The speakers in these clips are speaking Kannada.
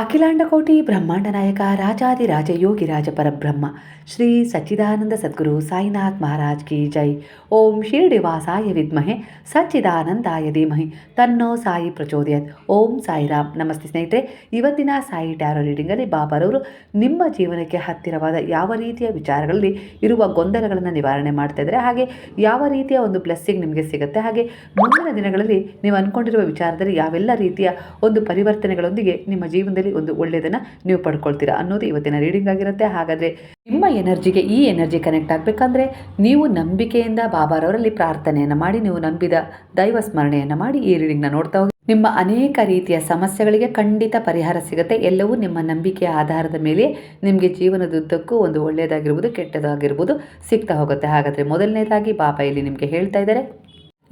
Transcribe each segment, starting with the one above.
ಅಖಿಲಾಂಡಕೋಟಿ ಬ್ರಹ್ಮಾಂಡ ನಾಯಕ, ರಾಜಾದಿ ರಾಜಯೋಗಿ ರಾಜ ಪರಬ್ರಹ್ಮ ಶ್ರೀ ಸಚ್ಚಿದಾನಂದ ಸದ್ಗುರು ಸಾಯಿನಾಥ್ ಮಹಾರಾಜ್ ಕಿ ಜೈ. ಓಂ ಶಿರ್ಡಿ ವಾಸಾಯ ವಿದ್ಮಹೆ, ಸಚ್ಚಿದಾನಂದಾಯ ಧೀಮಹಿ. ತನ್ನೋ ಸಾಯಿ ಪ್ರಚೋದಯತ್. ಓಂ ಸಾಯಿರಾಮ್. ನಮಸ್ತೆ ಸ್ನೇಹಿತರೆ, ಇವತ್ತಿನ ಸಾಯಿ ಟ್ಯಾರೋ ರೀಡಿಂಗಲ್ಲಿ ಬಾಬಾರವರು ನಿಮ್ಮ ಜೀವನಕ್ಕೆ ಹತ್ತಿರವಾದ ಯಾವ ರೀತಿಯ ವಿಚಾರಗಳಲ್ಲಿ ಇರುವ ಗೊಂದಲಗಳನ್ನು ನಿವಾರಣೆ ಮಾಡ್ತಾ ಇದ್ದಾರೆ, ಹಾಗೆ ಯಾವ ರೀತಿಯ ಒಂದು ಬ್ಲೆಸ್ಸಿಂಗ್ ನಿಮಗೆ ಸಿಗುತ್ತೆ, ಹಾಗೆ ಮುಂದಿನ ದಿನಗಳಲ್ಲಿ ನೀವು ಅಂದ್ಕೊಂಡಿರುವ ವಿಚಾರದಲ್ಲಿ ಯಾವೆಲ್ಲ ರೀತಿಯ ಒಂದು ಪರಿವರ್ತನೆಗಳೊಂದಿಗೆ ನಿಮ್ಮ ಜೀವನದಲ್ಲಿ ಒಂದು ಒಳ್ಳೆಯದನ್ನು ನೀವು ಪಡ್ಕೊಳ್ತೀರಾ ಅನ್ನೋದು ಇವತ್ತಿನ ರೀಡಿಂಗ್ ಆಗಿರುತ್ತೆ. ಹಾಗಾದರೆ ನಿಮ್ಮ ಎನರ್ಜಿಗೆ ಈ ಎನರ್ಜಿ ಕನೆಕ್ಟ್ ಆಗಬೇಕಂದ್ರೆ ನೀವು ನಂಬಿಕೆಯಿಂದ ಬಾಬಾರವರಲ್ಲಿ ಪ್ರಾರ್ಥನೆಯನ್ನು ಮಾಡಿ, ನೀವು ನಂಬಿದ ದೈವ ಸ್ಮರಣೆಯನ್ನು ಮಾಡಿ ಈ ರೀಡಿಂಗ್ನ ನೋಡ್ತಾ ಹೋಗಿ. ನಿಮ್ಮ ಅನೇಕ ರೀತಿಯ ಸಮಸ್ಯೆಗಳಿಗೆ ಖಂಡಿತ ಪರಿಹಾರ ಸಿಗುತ್ತೆ. ಎಲ್ಲವೂ ನಿಮ್ಮ ನಂಬಿಕೆಯ ಆಧಾರದ ಮೇಲೆ ನಿಮಗೆ ಜೀವನದುದ್ದಕ್ಕೂ ಒಂದು ಒಳ್ಳೆಯದಾಗಿರ್ಬೋದು, ಕೆಟ್ಟದಾಗಿರ್ಬೋದು ಸಿಗ್ತಾ ಹೋಗುತ್ತೆ. ಹಾಗಾದರೆ ಮೊದಲನೇದಾಗಿ ಬಾಬಾ ಇಲ್ಲಿ ನಿಮಗೆ ಹೇಳ್ತಾ ಇದ್ದಾರೆ.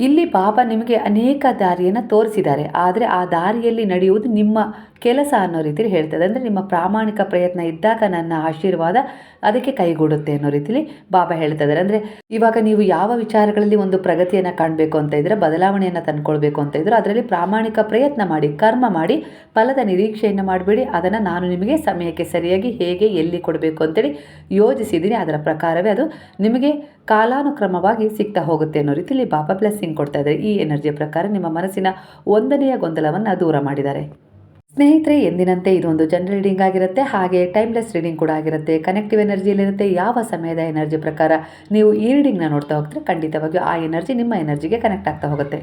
ಇಲ್ಲಿ ಬಾಬಾ ನಿಮಗೆ ಅನೇಕ ದಾರಿಯನ್ನು ತೋರಿಸಿದ್ದಾರೆ. ಆದರೆ ಆ ದಾರಿಯಲ್ಲಿ ನಡೆಯುವುದು ನಿಮ್ಮ ಕೆಲಸ ಅನ್ನೋ ರೀತಿಯಲ್ಲಿ ಹೇಳ್ತದೆ. ಅಂದರೆ ನಿಮ್ಮ ಪ್ರಾಮಾಣಿಕ ಪ್ರಯತ್ನ ಇದ್ದಾಗ ನನ್ನ ಆಶೀರ್ವಾದ ಅದಕ್ಕೆ ಕೈಗೂಡುತ್ತೆ ಅನ್ನೋ ರೀತಿಯಲ್ಲಿ ಬಾಬಾ ಹೇಳ್ತಾ ಇದ್ದಾರೆ ಅಂದರೆ ಇವಾಗ ನೀವು ಯಾವ ವಿಚಾರಗಳಲ್ಲಿ ಒಂದು ಪ್ರಗತಿಯನ್ನು ಕಾಣಬೇಕು ಅಂತ ಇದ್ದರೆ ಬದಲಾವಣೆಯನ್ನು ತಂದ್ಕೊಳ್ಬೇಕು ಅಂತ ಇದ್ದರೆ ಅದರಲ್ಲಿ ಪ್ರಾಮಾಣಿಕ ಪ್ರಯತ್ನ ಮಾಡಿ, ಕರ್ಮ ಮಾಡಿ, ಫಲದ ನಿರೀಕ್ಷೆಯನ್ನು ಮಾಡಬೇಡಿ. ಅದನ್ನು ನಾನು ನಿಮಗೆ ಸಮಯಕ್ಕೆ ಸರಿಯಾಗಿ ಹೇಗೆ, ಎಲ್ಲಿ ಕೊಡಬೇಕು ಅಂತೇಳಿ ಯೋಜಿಸಿದ್ದೀನಿ. ಅದರ ಪ್ರಕಾರವೇ ಅದು ನಿಮಗೆ ಕಾಲಾನುಕ್ರಮವಾಗಿ ಸಿಗ್ತಾ ಹೋಗುತ್ತೆ ಅನ್ನೋ ರೀತಿಯಲ್ಲಿ ಬಾಬಾ ಬ್ಲೆಸ್ಸಿಂಗ್ ಕೊಡ್ತಾ ಇದ್ದಾರೆ. ಈ ಎನರ್ಜಿಯ ಪ್ರಕಾರ ನಿಮ್ಮ ಮನಸ್ಸಿನ ಒಂದನೆಯ ಗೊಂದಲವನ್ನು ದೂರ ಮಾಡಿದ್ದಾರೆ. ಸ್ನೇಹಿತರೆ, ಎಂದಿನಂತೆ ಇದೊಂದು ಜನರಲ್ ರೀಡಿಂಗ್ ಆಗಿರುತ್ತೆ. ಹಾಗೆ ಟೈಮ್ಲೆಸ್ ರೀಡಿಂಗ್ ಕೂಡ ಆಗಿರುತ್ತೆ. ಕನೆಕ್ಟಿವ್ ಎನರ್ಜಿಯಲ್ಲಿರುತ್ತೆ ಯಾವ ಸಮಯದ ಎನರ್ಜಿ ಪ್ರಕಾರ ನೀವು ಈ ರೀಡಿಂಗ್ನ ನೋಡ್ತಾ ಹೋಗ್ತಾರೆ, ಖಂಡಿತವಾಗಿಯೂ ಆ ಎನರ್ಜಿ ನಿಮ್ಮ ಎನರ್ಜಿಗೆ ಕನೆಕ್ಟ್ ಆಗ್ತಾ ಹೋಗುತ್ತೆ.